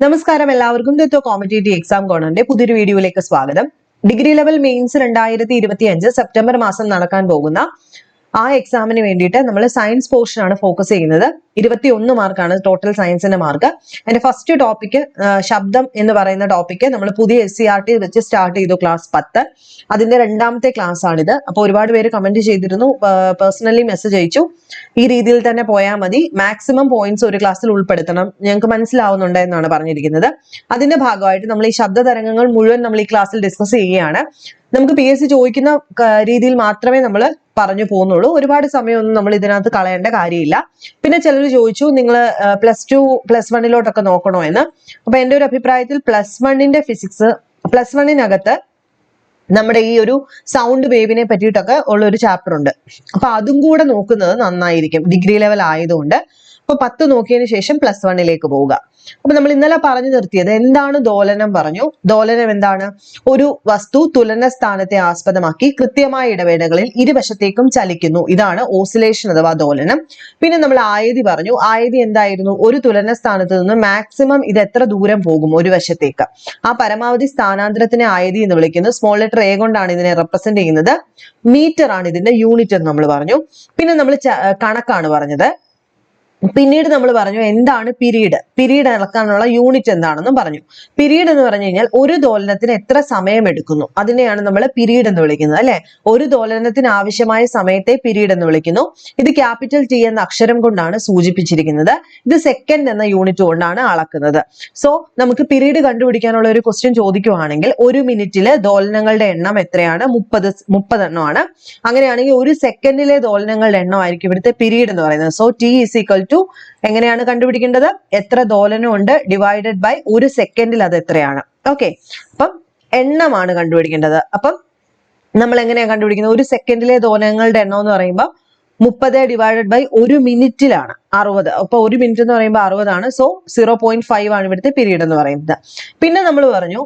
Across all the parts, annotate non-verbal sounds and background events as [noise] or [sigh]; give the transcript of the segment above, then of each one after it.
നമസ്കാരം എല്ലാവർക്കും. ദത്തോ competitive exam കോണറിന്റെ പുതിയൊരു വീഡിയോയിലേക്ക് സ്വാഗതം. ഡിഗ്രി ലെവൽ മെയിൻസ് രണ്ടായിരത്തി ഇരുപത്തി അഞ്ച് സെപ്റ്റംബർ മാസം നടക്കാൻ പോകുന്ന ആ എക്സാമിന് വേണ്ടിയിട്ട് നമ്മൾ സയൻസ് പോർഷൻ ആണ് ഫോക്കസ് ചെയ്യുന്നത്. ഇരുപത്തി ഒന്ന് മാർക്കാണ് ടോട്ടൽ സയൻസിന്റെ മാർക്ക് അതിന്റെ ഫസ്റ്റ് ടോപ്പിക് ശബ്ദം എന്ന് പറയുന്ന ടോപ്പിക് നമ്മൾ പുതിയ എസ് സി ആർ ടി വെച്ച് സ്റ്റാർട്ട് ചെയ്തു ക്ലാസ് പത്ത്. അതിന്റെ രണ്ടാമത്തെ ക്ലാസ് ആണിത്. അപ്പോൾ ഒരുപാട് പേര് കമന്റ് ചെയ്തിരുന്നു പേഴ്സണലി മെസ്സേജ് അയച്ചു. ഈ രീതിയിൽ തന്നെ പോയാൽ മതി. മാക്സിമം പോയിന്റ്സ് ഒരു ക്ലാസ്സിൽ ഉൾപ്പെടുത്തണം. ഞങ്ങൾക്ക് മനസ്സിലാവുന്നുണ്ട് എന്നാണ് പറഞ്ഞിരിക്കുന്നത്. അതിന്റെ ഭാഗമായിട്ട് നമ്മൾ ഈ ശബ്ദ തരംഗങ്ങൾ മുഴുവൻ നമ്മൾ ഈ ക്ലാസ്സിൽ ഡിസ്കസ് ചെയ്യുകയാണ്. നമുക്ക് പി എസ് സി ചോദിക്കുന്ന രീതിയിൽ മാത്രമേ നമ്മൾ പറഞ്ഞു പോകുന്നുള്ളൂ. ഒരുപാട് സമയമൊന്നും നമ്മൾ ഇതിനകത്ത് കളയേണ്ട കാര്യമില്ല. പിന്നെ ചിലർ ചോദിച്ചു നിങ്ങൾ പ്ലസ് ടു പ്ലസ് വണ്ണിലോട്ടൊക്കെ നോക്കണോ എന്ന്. അപ്പൊ എന്റെ ഒരു അഭിപ്രായത്തിൽ പ്ലസ് വണ്ണിന്റെ ഫിസിക്സ് പ്ലസ് വണ്ണിനകത്ത് നമ്മുടെ ഈ ഒരു സൗണ്ട് വേവിനെ പറ്റിയിട്ടൊക്കെ ഉള്ള ഒരു ചാപ്റ്റർ ഉണ്ട്. അപ്പൊ അതും കൂടെ നോക്കുന്നത് നന്നായിരിക്കും. ഡിഗ്രി ലെവൽ ആയതുകൊണ്ട്. അപ്പൊ പത്ത് നോക്കിയതിന് ശേഷം പ്ലസ് വണ്ണിലേക്ക് പോവുക. അപ്പൊ നമ്മൾ ഇന്നലെ പറഞ്ഞു നിർത്തിയത് എന്താണ് ദോലനം പറഞ്ഞു. ദോലനം എന്താണ്? ഒരു വസ്തു തുലന സ്ഥാനത്തെ ആസ്പദമാക്കി കൃത്യമായ ഇടവേളകളിൽ ഇരുവശത്തേക്കും ചലിക്കുന്നു. ഇതാണ് ഓസിലേഷൻ അഥവാ ദോലനം. പിന്നെ നമ്മൾ ആയതി പറഞ്ഞു. ആയതി എന്തായിരുന്നു? ഒരു തുലന സ്ഥാനത്ത് നിന്ന് മാക്സിമം ഇത് എത്ര ദൂരം പോകും? ഒരു വശത്തേക്ക്. ആ പരമാവധി സ്ഥാനാന്തരത്തിനെ ആയതി എന്ന് വിളിക്കുന്നു. സ്മോൾ ലെറ്റർ എ കൊണ്ടാണ് ഇതിനെ റെപ്രസെന്റ് ചെയ്യുന്നത്. മീറ്റർ ആണ് ഇതിന്റെ യൂണിറ്റ് എന്ന് നമ്മൾ പറഞ്ഞു. പിന്നെ നമ്മൾ കണക്കാണ് പറഞ്ഞത്. പിന്നീട് നമ്മൾ പറഞ്ഞു എന്താണ് പിരീഡ്? പിരീഡ് അളക്കാനുള്ള യൂണിറ്റ് എന്താണെന്നും പറഞ്ഞു. പിരീഡ് എന്ന് പറഞ്ഞു കഴിഞ്ഞാൽ ഒരു ദോലനത്തിന് എത്ര സമയം എടുക്കുന്നു? അതിനെയാണ് നമ്മൾ പിരീഡ് എന്ന് വിളിക്കുന്നത് അല്ലെ? ഒരു ദോലനത്തിന് ആവശ്യമായ സമയത്തെ പിരീഡ് എന്ന് വിളിക്കുന്നു. ഇത് ക്യാപിറ്റൽ ടി എന്ന അക്ഷരം കൊണ്ടാണ് സൂചിപ്പിച്ചിരിക്കുന്നത്. ഇത് സെക്കൻഡ് എന്ന യൂണിറ്റ് കൊണ്ടാണ് അളക്കുന്നത്. സോ നമുക്ക് പിരീഡ് കണ്ടുപിടിക്കാനുള്ള ഒരു ക്വസ്റ്റ്യൻ ചോദിക്കുവാണെങ്കിൽ ഒരു മിനിറ്റിലെ ദോലനങ്ങളുടെ എണ്ണം എത്രയാണ്? മുപ്പത് മുപ്പതെണ്ണമാണ്. അങ്ങനെയാണെങ്കിൽ ഒരു സെക്കൻഡിലെ ദോലനങ്ങളുടെ എണ്ണമായിരിക്കും ഇവിടുത്തെ പിരീഡ് എന്ന് പറയുന്നത്. So T is equal to എങ്ങനെയാണ് കണ്ടുപിടിക്കേണ്ടത്? എത്ര ദോലനം ഉണ്ട് ഡിവൈഡഡ് ബൈ ഒരു സെക്കൻഡിൽ അത് എത്രയാണ്? ഓക്കെ അപ്പം എണ്ണമാണ് കണ്ടുപിടിക്കേണ്ടത്. അപ്പം നമ്മൾ എങ്ങനെയാണ് കണ്ടുപിടിക്കുന്നത്? ഒരു സെക്കൻഡിലെ ദോലനങ്ങളുടെ എണ്ണം എന്ന് പറയുമ്പോൾ മുപ്പത് ഡിവൈഡഡ് ബൈ ഒരു മിനിറ്റിലാണ് അറുപത്. അപ്പൊ ഒരു മിനിറ്റ് എന്ന് പറയുമ്പോൾ അറുപതാണ്. സോ സീറോ പോയിന്റ് ഫൈവ് ആണ് ഇവിടുത്തെ പീരീഡ് എന്ന് പറയുന്നത്. പിന്നെ നമ്മൾ പറഞ്ഞു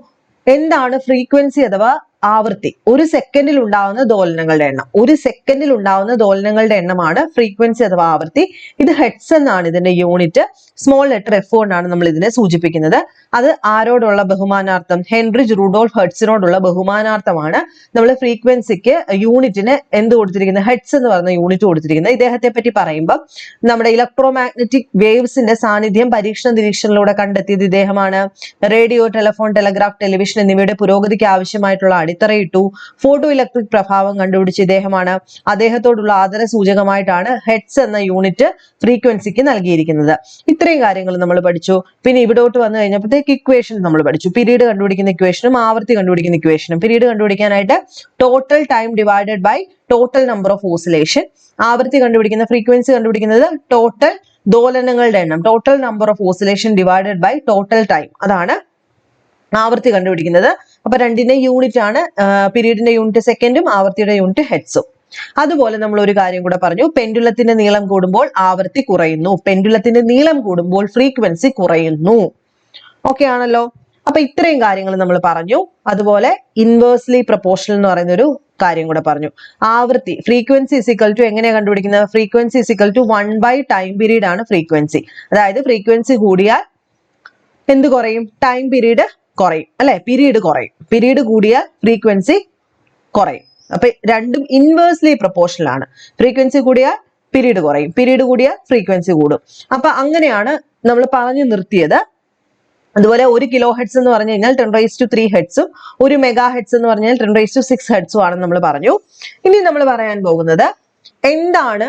എന്താണ് ഫ്രീക്വൻസി അഥവാ ആവൃത്തി. ഒരു സെക്കൻഡിൽ ഉണ്ടാവുന്ന ദോലനങ്ങളുടെ എണ്ണം. ഒരു സെക്കൻഡിൽ ഉണ്ടാവുന്ന ദോലനങ്ങളുടെ എണ്ണമാണ് ഫ്രീക്വൻസി അഥവാ ആവൃത്തി. ഇത് ഹെഡ്സ് എന്നാണ് ഇതിന്റെ യൂണിറ്റ് സ്മോൾ ലെറ്റർ എഫ് കൊണ്ടാണ് നമ്മൾ ഇതിനെ സൂചിപ്പിക്കുന്നത്. അത് ആരോടുള്ള ബഹുമാനാർത്ഥം? ഹെൻറിജ് റൂഡോൾഫ് ഹെഡ്സിനോടുള്ള ബഹുമാനാർത്ഥമാണ്. നമ്മൾ ഫ്രീക്വൻസിക്ക് യൂണിറ്റിന് എന്ത് കൊടുത്തിരിക്കുന്നത്? ഹെഡ്സ് എന്ന് പറയുന്ന യൂണിറ്റ് കൊടുത്തിരിക്കുന്നത്. ഇദ്ദേഹത്തെ പറ്റി പറയുമ്പോൾ നമ്മുടെ ഇലക്ട്രോ മാഗ്നറ്റിക് വേവ്സിന്റെ സാന്നിധ്യം പരീക്ഷണ നിരീക്ഷണത്തിലൂടെ കണ്ടെത്തിയത് ഇദ്ദേഹമാണ്. റേഡിയോ ടെലഫോൺ ടെലഗ്രാഫ് ടെലിവിഷൻ എന്നിവയുടെ പുരോഗതിക്ക് ആവശ്യമായിട്ടുള്ള അടിത്തറയിട്ടു ഫോട്ടോ ഇലക്ട്രിക് പ്രഭാവം കണ്ടുപിടിച്ച് ഇദ്ദേഹമാണ്. അദ്ദേഹത്തോടുള്ള ആദര സൂചകമായിട്ടാണ് ഹെഡ്സ് എന്ന യൂണിറ്റ് ഫ്രീക്വൻസിക്ക് നൽകിയിരിക്കുന്നത്. ഇത്രയും കാര്യങ്ങൾ നമ്മൾ പഠിച്ചു. പിന്നെ ഇവിടോട്ട് വന്നു കഴിഞ്ഞപ്പോഴത്തേക്ക് ഇക്വേഷൻ നമ്മൾ പഠിച്ചു. പിരീഡ് കണ്ടുപിടിക്കുന്ന ഇക്വേഷനും ആവർത്തി കണ്ടുപിടിക്കുന്ന ഇക്വേഷനും പീരീഡ് കണ്ടുപിടിക്കാനായിട്ട് total time divided by total number of oscillation ആവർത്തി കണ്ടുപിടിക്കുന്ന ഫ്രീക്വൻസി കണ്ടുപിടിക്കുന്നത് ടോട്ടൽ ദോലനങ്ങളുടെ എണ്ണം. Total number of oscillation divided by total time അതാണ് ആവർത്തി കണ്ടുപിടിക്കുന്നത്. അപ്പൊ രണ്ടിന്റെ യൂണിറ്റ് ആണ് പിരീഡിന്റെ യൂണിറ്റ് സെക്കൻഡും ആവർത്തിയുടെ യൂണിറ്റ് ഹെഡ്സും അതുപോലെ നമ്മൾ ഒരു കാര്യം കൂടെ പറഞ്ഞു. പെൻഡുലത്തിന്റെ നീളം കൂടുമ്പോൾ ആവൃത്തി കുറയുന്നു. പെൻഡുലത്തിന്റെ നീളം കൂടുമ്പോൾ ഫ്രീക്വൻസി കുറയുന്നു. ഓക്കെ ആണല്ലോ? അപ്പൊ ഇത്രയും കാര്യങ്ങൾ നമ്മൾ പറഞ്ഞു. അതുപോലെ ഇൻവേഴ്സ്ലി പ്രൊപ്പോർഷണൽ എന്ന് പറയുന്ന ഒരു കാര്യം കൂടെ പറഞ്ഞു. ആവൃത്തി ഫ്രീക്വൻസി ഇസിക്കൽ ടു എങ്ങനെയാണ് കണ്ടുപിടിക്കുന്നത്? Frequency is equal to one by time period ആണ് ഫ്രീക്വൻസി. അതായത് ഫ്രീക്വൻസി കൂടിയാൽ എന്ത് കുറയും? ടൈം പീരീഡ് കുറയും. അല്ലെ? പീരീഡ് കുറയും. പീരീഡ് കൂടിയാൽ ഫ്രീക്വൻസി കുറയും. അപ്പൊ രണ്ടും ഇൻവേഴ്സ്ലി പ്രൊപ്പോർഷണൽ ആണ്. ഫ്രീക്വൻസി കൂടിയാൽ പീരീഡ് കുറയും. പീരീഡ് കൂടിയാൽ ഫ്രീക്വൻസി കൂടും. അപ്പൊ അങ്ങനെയാണ് നമ്മൾ പറഞ്ഞു നിർത്തിയത്. അതുപോലെ ഒരു കിലോ ഹെഡ്സ് എന്ന് പറഞ്ഞു കഴിഞ്ഞാൽ ടെൻ റൈസ് ടു ത്രീ ഹെഡ്സും ഒരു മെഗാ ഹെഡ്സ് എന്ന് പറഞ്ഞാൽ ടെൻ റൈസ് ടു സിക്സ് ഹെഡ്സും ആണെന്ന് നമ്മൾ പറഞ്ഞു. ഇനി നമ്മൾ പറയാൻ പോകുന്നത് എന്താണ്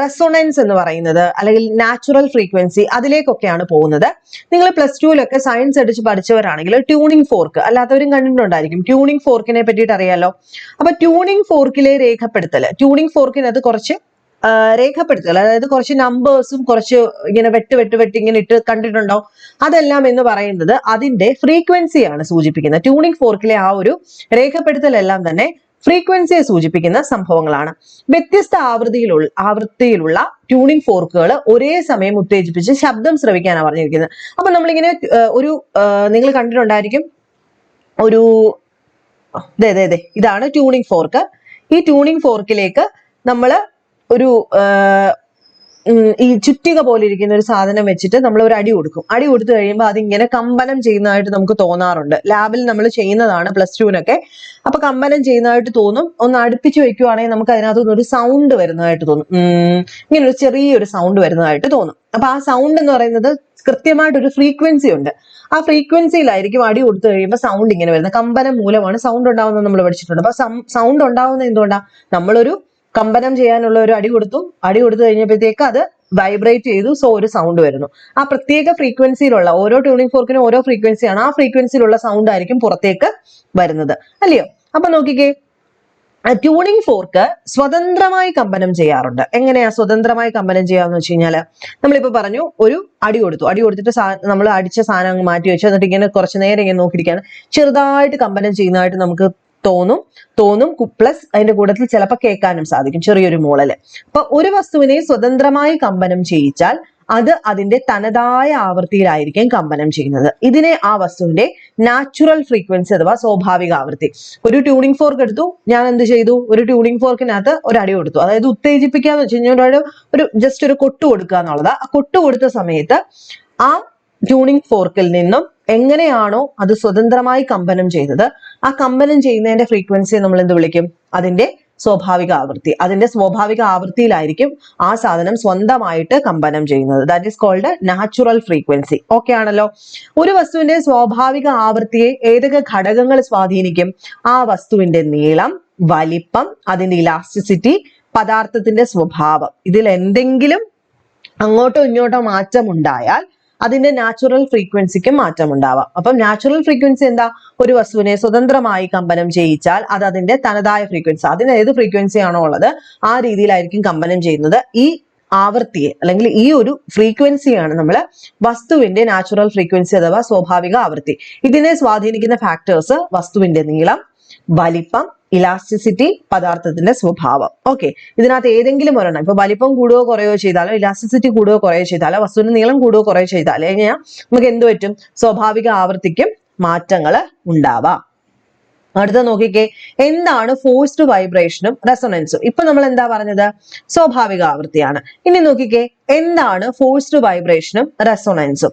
റെസൊണൻസ് എന്ന് പറയുന്നത് അല്ലെങ്കിൽ നാച്ചുറൽ ഫ്രീക്വൻസി അതിലേക്കൊക്കെയാണ് പോകുന്നത്. നിങ്ങൾ പ്ലസ് ടുവിലൊക്കെ സയൻസ് അടിച്ച് പഠിച്ചവരാണെങ്കിൽ ട്യൂണിംഗ് ഫോർക്ക് അല്ലാത്തവരും കണ്ടിട്ടുണ്ടായിരിക്കും. ട്യൂണിംഗ് ഫോർക്കിനെ പറ്റിയിട്ട് അറിയാലോ. അപ്പൊ ട്യൂണിംഗ് ഫോർക്കിലെ രേഖപ്പെടുത്തൽ ട്യൂണിംഗ് ഫോർക്കിനകത്ത് കുറച്ച് രേഖപ്പെടുത്തൽ അതായത് കുറച്ച് നമ്പേഴ്സും കുറച്ച് ഇങ്ങനെ വെട്ട് വെട്ട് വെട്ട് ഇങ്ങനെ ഇട്ട് കണ്ടിട്ടുണ്ടോ അതെല്ലാം എന്ന് പറയുന്നത് അതിന്റെ ഫ്രീക്വൻസിയാണ് സൂചിപ്പിക്കുന്നത്. ട്യൂണിംഗ് ഫോർക്കിലെ ആ ഒരു രേഖപ്പെടുത്തലെല്ലാം തന്നെ ഫ്രീക്വൻസിയെ സൂചിപ്പിക്കുന്ന സംഭവങ്ങളാണ്. വ്യത്യസ്ത ആവൃത്തിയിലുള്ള ആവൃത്തിയിലുള്ള ട്യൂണിംഗ് ഫോർക്കുകൾ ഒരേ സമയം ഉത്തേജിപ്പിച്ച് ശബ്ദം ശ്രവിക്കാനാണ് പറഞ്ഞിരിക്കുന്നത്. അപ്പൊ നമ്മളിങ്ങനെ ഒരു നിങ്ങൾ കണ്ടിട്ടുണ്ടായിരിക്കും. ഒരു അതെ ഇതാണ് ട്യൂണിംഗ് ഫോർക്ക് ഈ ട്യൂണിംഗ് ഫോർക്കിലേക്ക് നമ്മൾ ഒരു ഈ ചുറ്റിക പോലെ ഇരിക്കുന്ന ഒരു സാധനം വെച്ചിട്ട് നമ്മൾ ഒരു അടി കൊടുക്കും. അടി കൊടുത്തു കഴിയുമ്പോൾ അതിങ്ങനെ കമ്പനം ചെയ്യുന്നതായിട്ട് നമുക്ക് തോന്നാറുണ്ട്. ലാബിൽ നമ്മൾ ചെയ്യുന്നതാണ് പ്ലസ് ടുവിനൊക്കെ അപ്പൊ കമ്പനം ചെയ്യുന്നതായിട്ട് തോന്നും. ഒന്ന് അടുപ്പിച്ച് വെക്കുവാണെങ്കിൽ നമുക്ക് അതിനകത്ത് ഒരു സൗണ്ട് വരുന്നതായിട്ട് തോന്നും. ഇങ്ങനെ ഒരു ചെറിയൊരു സൗണ്ട് വരുന്നതായിട്ട് തോന്നും. അപ്പൊ ആ സൗണ്ട് എന്ന് പറയുന്നത് കൃത്യമായിട്ടൊരു ഫ്രീക്വൻസി ഉണ്ട്. ആ ഫ്രീക്വൻസിയിലായിരിക്കും അടി കൊടുത്തു കഴിയുമ്പോൾ സൗണ്ട് ഇങ്ങനെ വരുന്നത്. കമ്പനം മൂലമാണ് സൗണ്ട് ഉണ്ടാവുന്നത് നമ്മൾ പഠിച്ചിട്ടുണ്ട്. അപ്പൊ സൗണ്ട് ഉണ്ടാവുന്നത് എന്തുകൊണ്ടാ? നമ്മളൊരു കമ്പനം ചെയ്യാനുള്ള ഒരു അടി കൊടുത്തു. അടി കൊടുത്തു കഴിഞ്ഞപ്പോഴത്തേക്ക് അത് വൈബ്രേറ്റ് ചെയ്തു. സോ ഒരു സൗണ്ട് വരുന്നു. ആ പ്രത്യേക ഫ്രീക്വൻസിയിലുള്ള ഓരോ ട്യൂണിംഗ് ഫോർക്കിനും ഓരോ ഫ്രീക്വൻസിയാണ് ആ ഫ്രീക്വൻസിയിലുള്ള സൗണ്ട് ആയിരിക്കും പുറത്തേക്ക് വരുന്നത്. അല്ലയോ? അപ്പൊ നോക്കിക്കേ. ട്യൂണിംഗ് ഫോർക്ക് സ്വതന്ത്രമായി കമ്പനം ചെയ്യാറുണ്ട്. എങ്ങനെയാ സ്വതന്ത്രമായി കമ്പനം ചെയ്യാന്ന് വെച്ച് കഴിഞ്ഞാൽ? നമ്മളിപ്പോ പറഞ്ഞു ഒരു അടി കൊടുത്തു. അടി കൊടുത്തിട്ട് നമ്മൾ അടിച്ച സാധനം അങ്ങ് മാറ്റി വെച്ചു. എന്നിട്ട് ഇങ്ങനെ കുറച്ച് നേരം ഇങ്ങനെ നോക്കിയിരിക്കുകയാണ്. ചെറുതായിട്ട് കമ്പനം ചെയ്യുന്നതായിട്ട് നമുക്ക് തോന്നും തോന്നും പ്ലസ് അതിന്റെ കൂട്ടത്തിൽ ചിലപ്പോൾ കേൾക്കാനും സാധിക്കും ചെറിയൊരു മൂളൽ. അപ്പൊ ഒരു വസ്തുവിനെ സ്വതന്ത്രമായി കമ്പനം ചെയ്യിച്ചാൽ അത് അതിന്റെ തനതായ ആവൃത്തിയിലായിരിക്കും കമ്പനം ചെയ്യുന്നത്. ഇതിനെ ആ വസ്തുവിന്റെ നാച്ചുറൽ ഫ്രീക്വൻസി അഥവാ സ്വാഭാവിക ആവൃത്തി. ഒരു ട്യൂണിംഗ് ഫോർക്ക് എടുത്തു ഞാൻ എന്ത് ചെയ്തു? ഒരു ട്യൂണിംഗ് ഫോർക്കിനകത്ത് ഒരു അടി കൊടുത്തു. അതായത് ഉത്തേജിപ്പിക്കുക എന്ന് വെച്ച് കഴിഞ്ഞാൽ ഒരു ജസ്റ്റ് ഒരു കൊട്ട് കൊടുക്കുക എന്നുള്ളത്. ആ കൊട്ട് കൊടുത്ത സമയത്ത് ആ ട്യൂണിംഗ് ഫോർക്കിൽ നിന്നും എങ്ങനെയാണോ അത് സ്വതന്ത്രമായി കമ്പനം ചെയ്തത്. ആ കമ്പനം ചെയ്യുന്നതിന്റെ ഫ്രീക്വൻസിയെ നമ്മൾ എന്ത് വിളിക്കും? അതിന്റെ സ്വാഭാവിക ആവൃത്തി. അതിന്റെ സ്വാഭാവിക ആവൃത്തിയിലായിരിക്കും ആ സാധനം സ്വന്തമായിട്ട് കമ്പനം ചെയ്യുന്നത്. That is called natural frequency okay ആണല്ലോ? ഒരു വസ്തുവിന്റെ സ്വാഭാവിക ആവൃത്തിയെ ഏതൊക്കെ ഘടകങ്ങൾ സ്വാധീനിക്കും? ആ വസ്തുവിന്റെ നീളം വലിപ്പം അതിന്റെ ഇലാസ്റ്റിസിറ്റി പദാർത്ഥത്തിന്റെ സ്വഭാവം. ഇതിൽ എന്തെങ്കിലും അങ്ങോട്ടോ ഇങ്ങോട്ടോ മാറ്റം ഉണ്ടായാൽ അതിന്റെ നാച്ചുറൽ ഫ്രീക്വൻസിക്ക് മാറ്റം ഉണ്ടാവാം അപ്പം നാച്ചുറൽ ഫ്രീക്വൻസി എന്താ? ഒരു വസ്തുവിനെ സ്വതന്ത്രമായി കമ്പനം ചെയ്യിച്ചാൽ അത് അതിന്റെ തനതായ ഫ്രീക്വൻസി അതിന് ഏത് ഫ്രീക്വൻസി ആണോ ഉള്ളത് ആ രീതിയിലായിരിക്കും കമ്പനം ചെയ്യുന്നത്. ഈ ആവൃത്തിയെ അല്ലെങ്കിൽ ഈ ഒരു ഫ്രീക്വൻസിയാണ് നമ്മൾ വസ്തുവിന്റെ നാച്ചുറൽ ഫ്രീക്വൻസി അഥവാ സ്വാഭാവിക ആവൃത്തി. ഇതിനെ സ്വാധീനിക്കുന്ന ഫാക്ടേഴ്സ് വസ്തുവിന്റെ നീളം വലിപ്പം ഇലാസ്റ്റിസിറ്റി പദാർത്ഥത്തിന്റെ സ്വഭാവം. ഓക്കെ ഇതിനകത്ത് ഏതെങ്കിലും ഒരെണ്ണം. ഇപ്പൊ വലിപ്പം കൂടുകയോ കുറയോ ചെയ്താലോ ഇലാസ്റ്റിസിറ്റി കൂടുകയോ കുറയോ ചെയ്താലോ വസ്തുവിന്റെ നീളം കൂടുകയോ കുറയോ ചെയ്താലോ എങ്ങനെയാ? നമുക്ക് എന്ത് പറ്റും? സ്വാഭാവിക ആവൃത്തിക്കും മാറ്റങ്ങൾ ഉണ്ടാവാം. അടുത്ത നോക്കിക്കേ. എന്താണ് ഫോഴ്സ്ഡ് വൈബ്രേഷനും റെസൊണൻസും ഇപ്പൊ നമ്മൾ എന്താ പറഞ്ഞത്? സ്വാഭാവിക ആവൃത്തിയാണ്. ഇനി നോക്കിക്കേ. എന്താണ് ഫോഴ്സ്ഡ് വൈബ്രേഷനും റെസൊണൻസും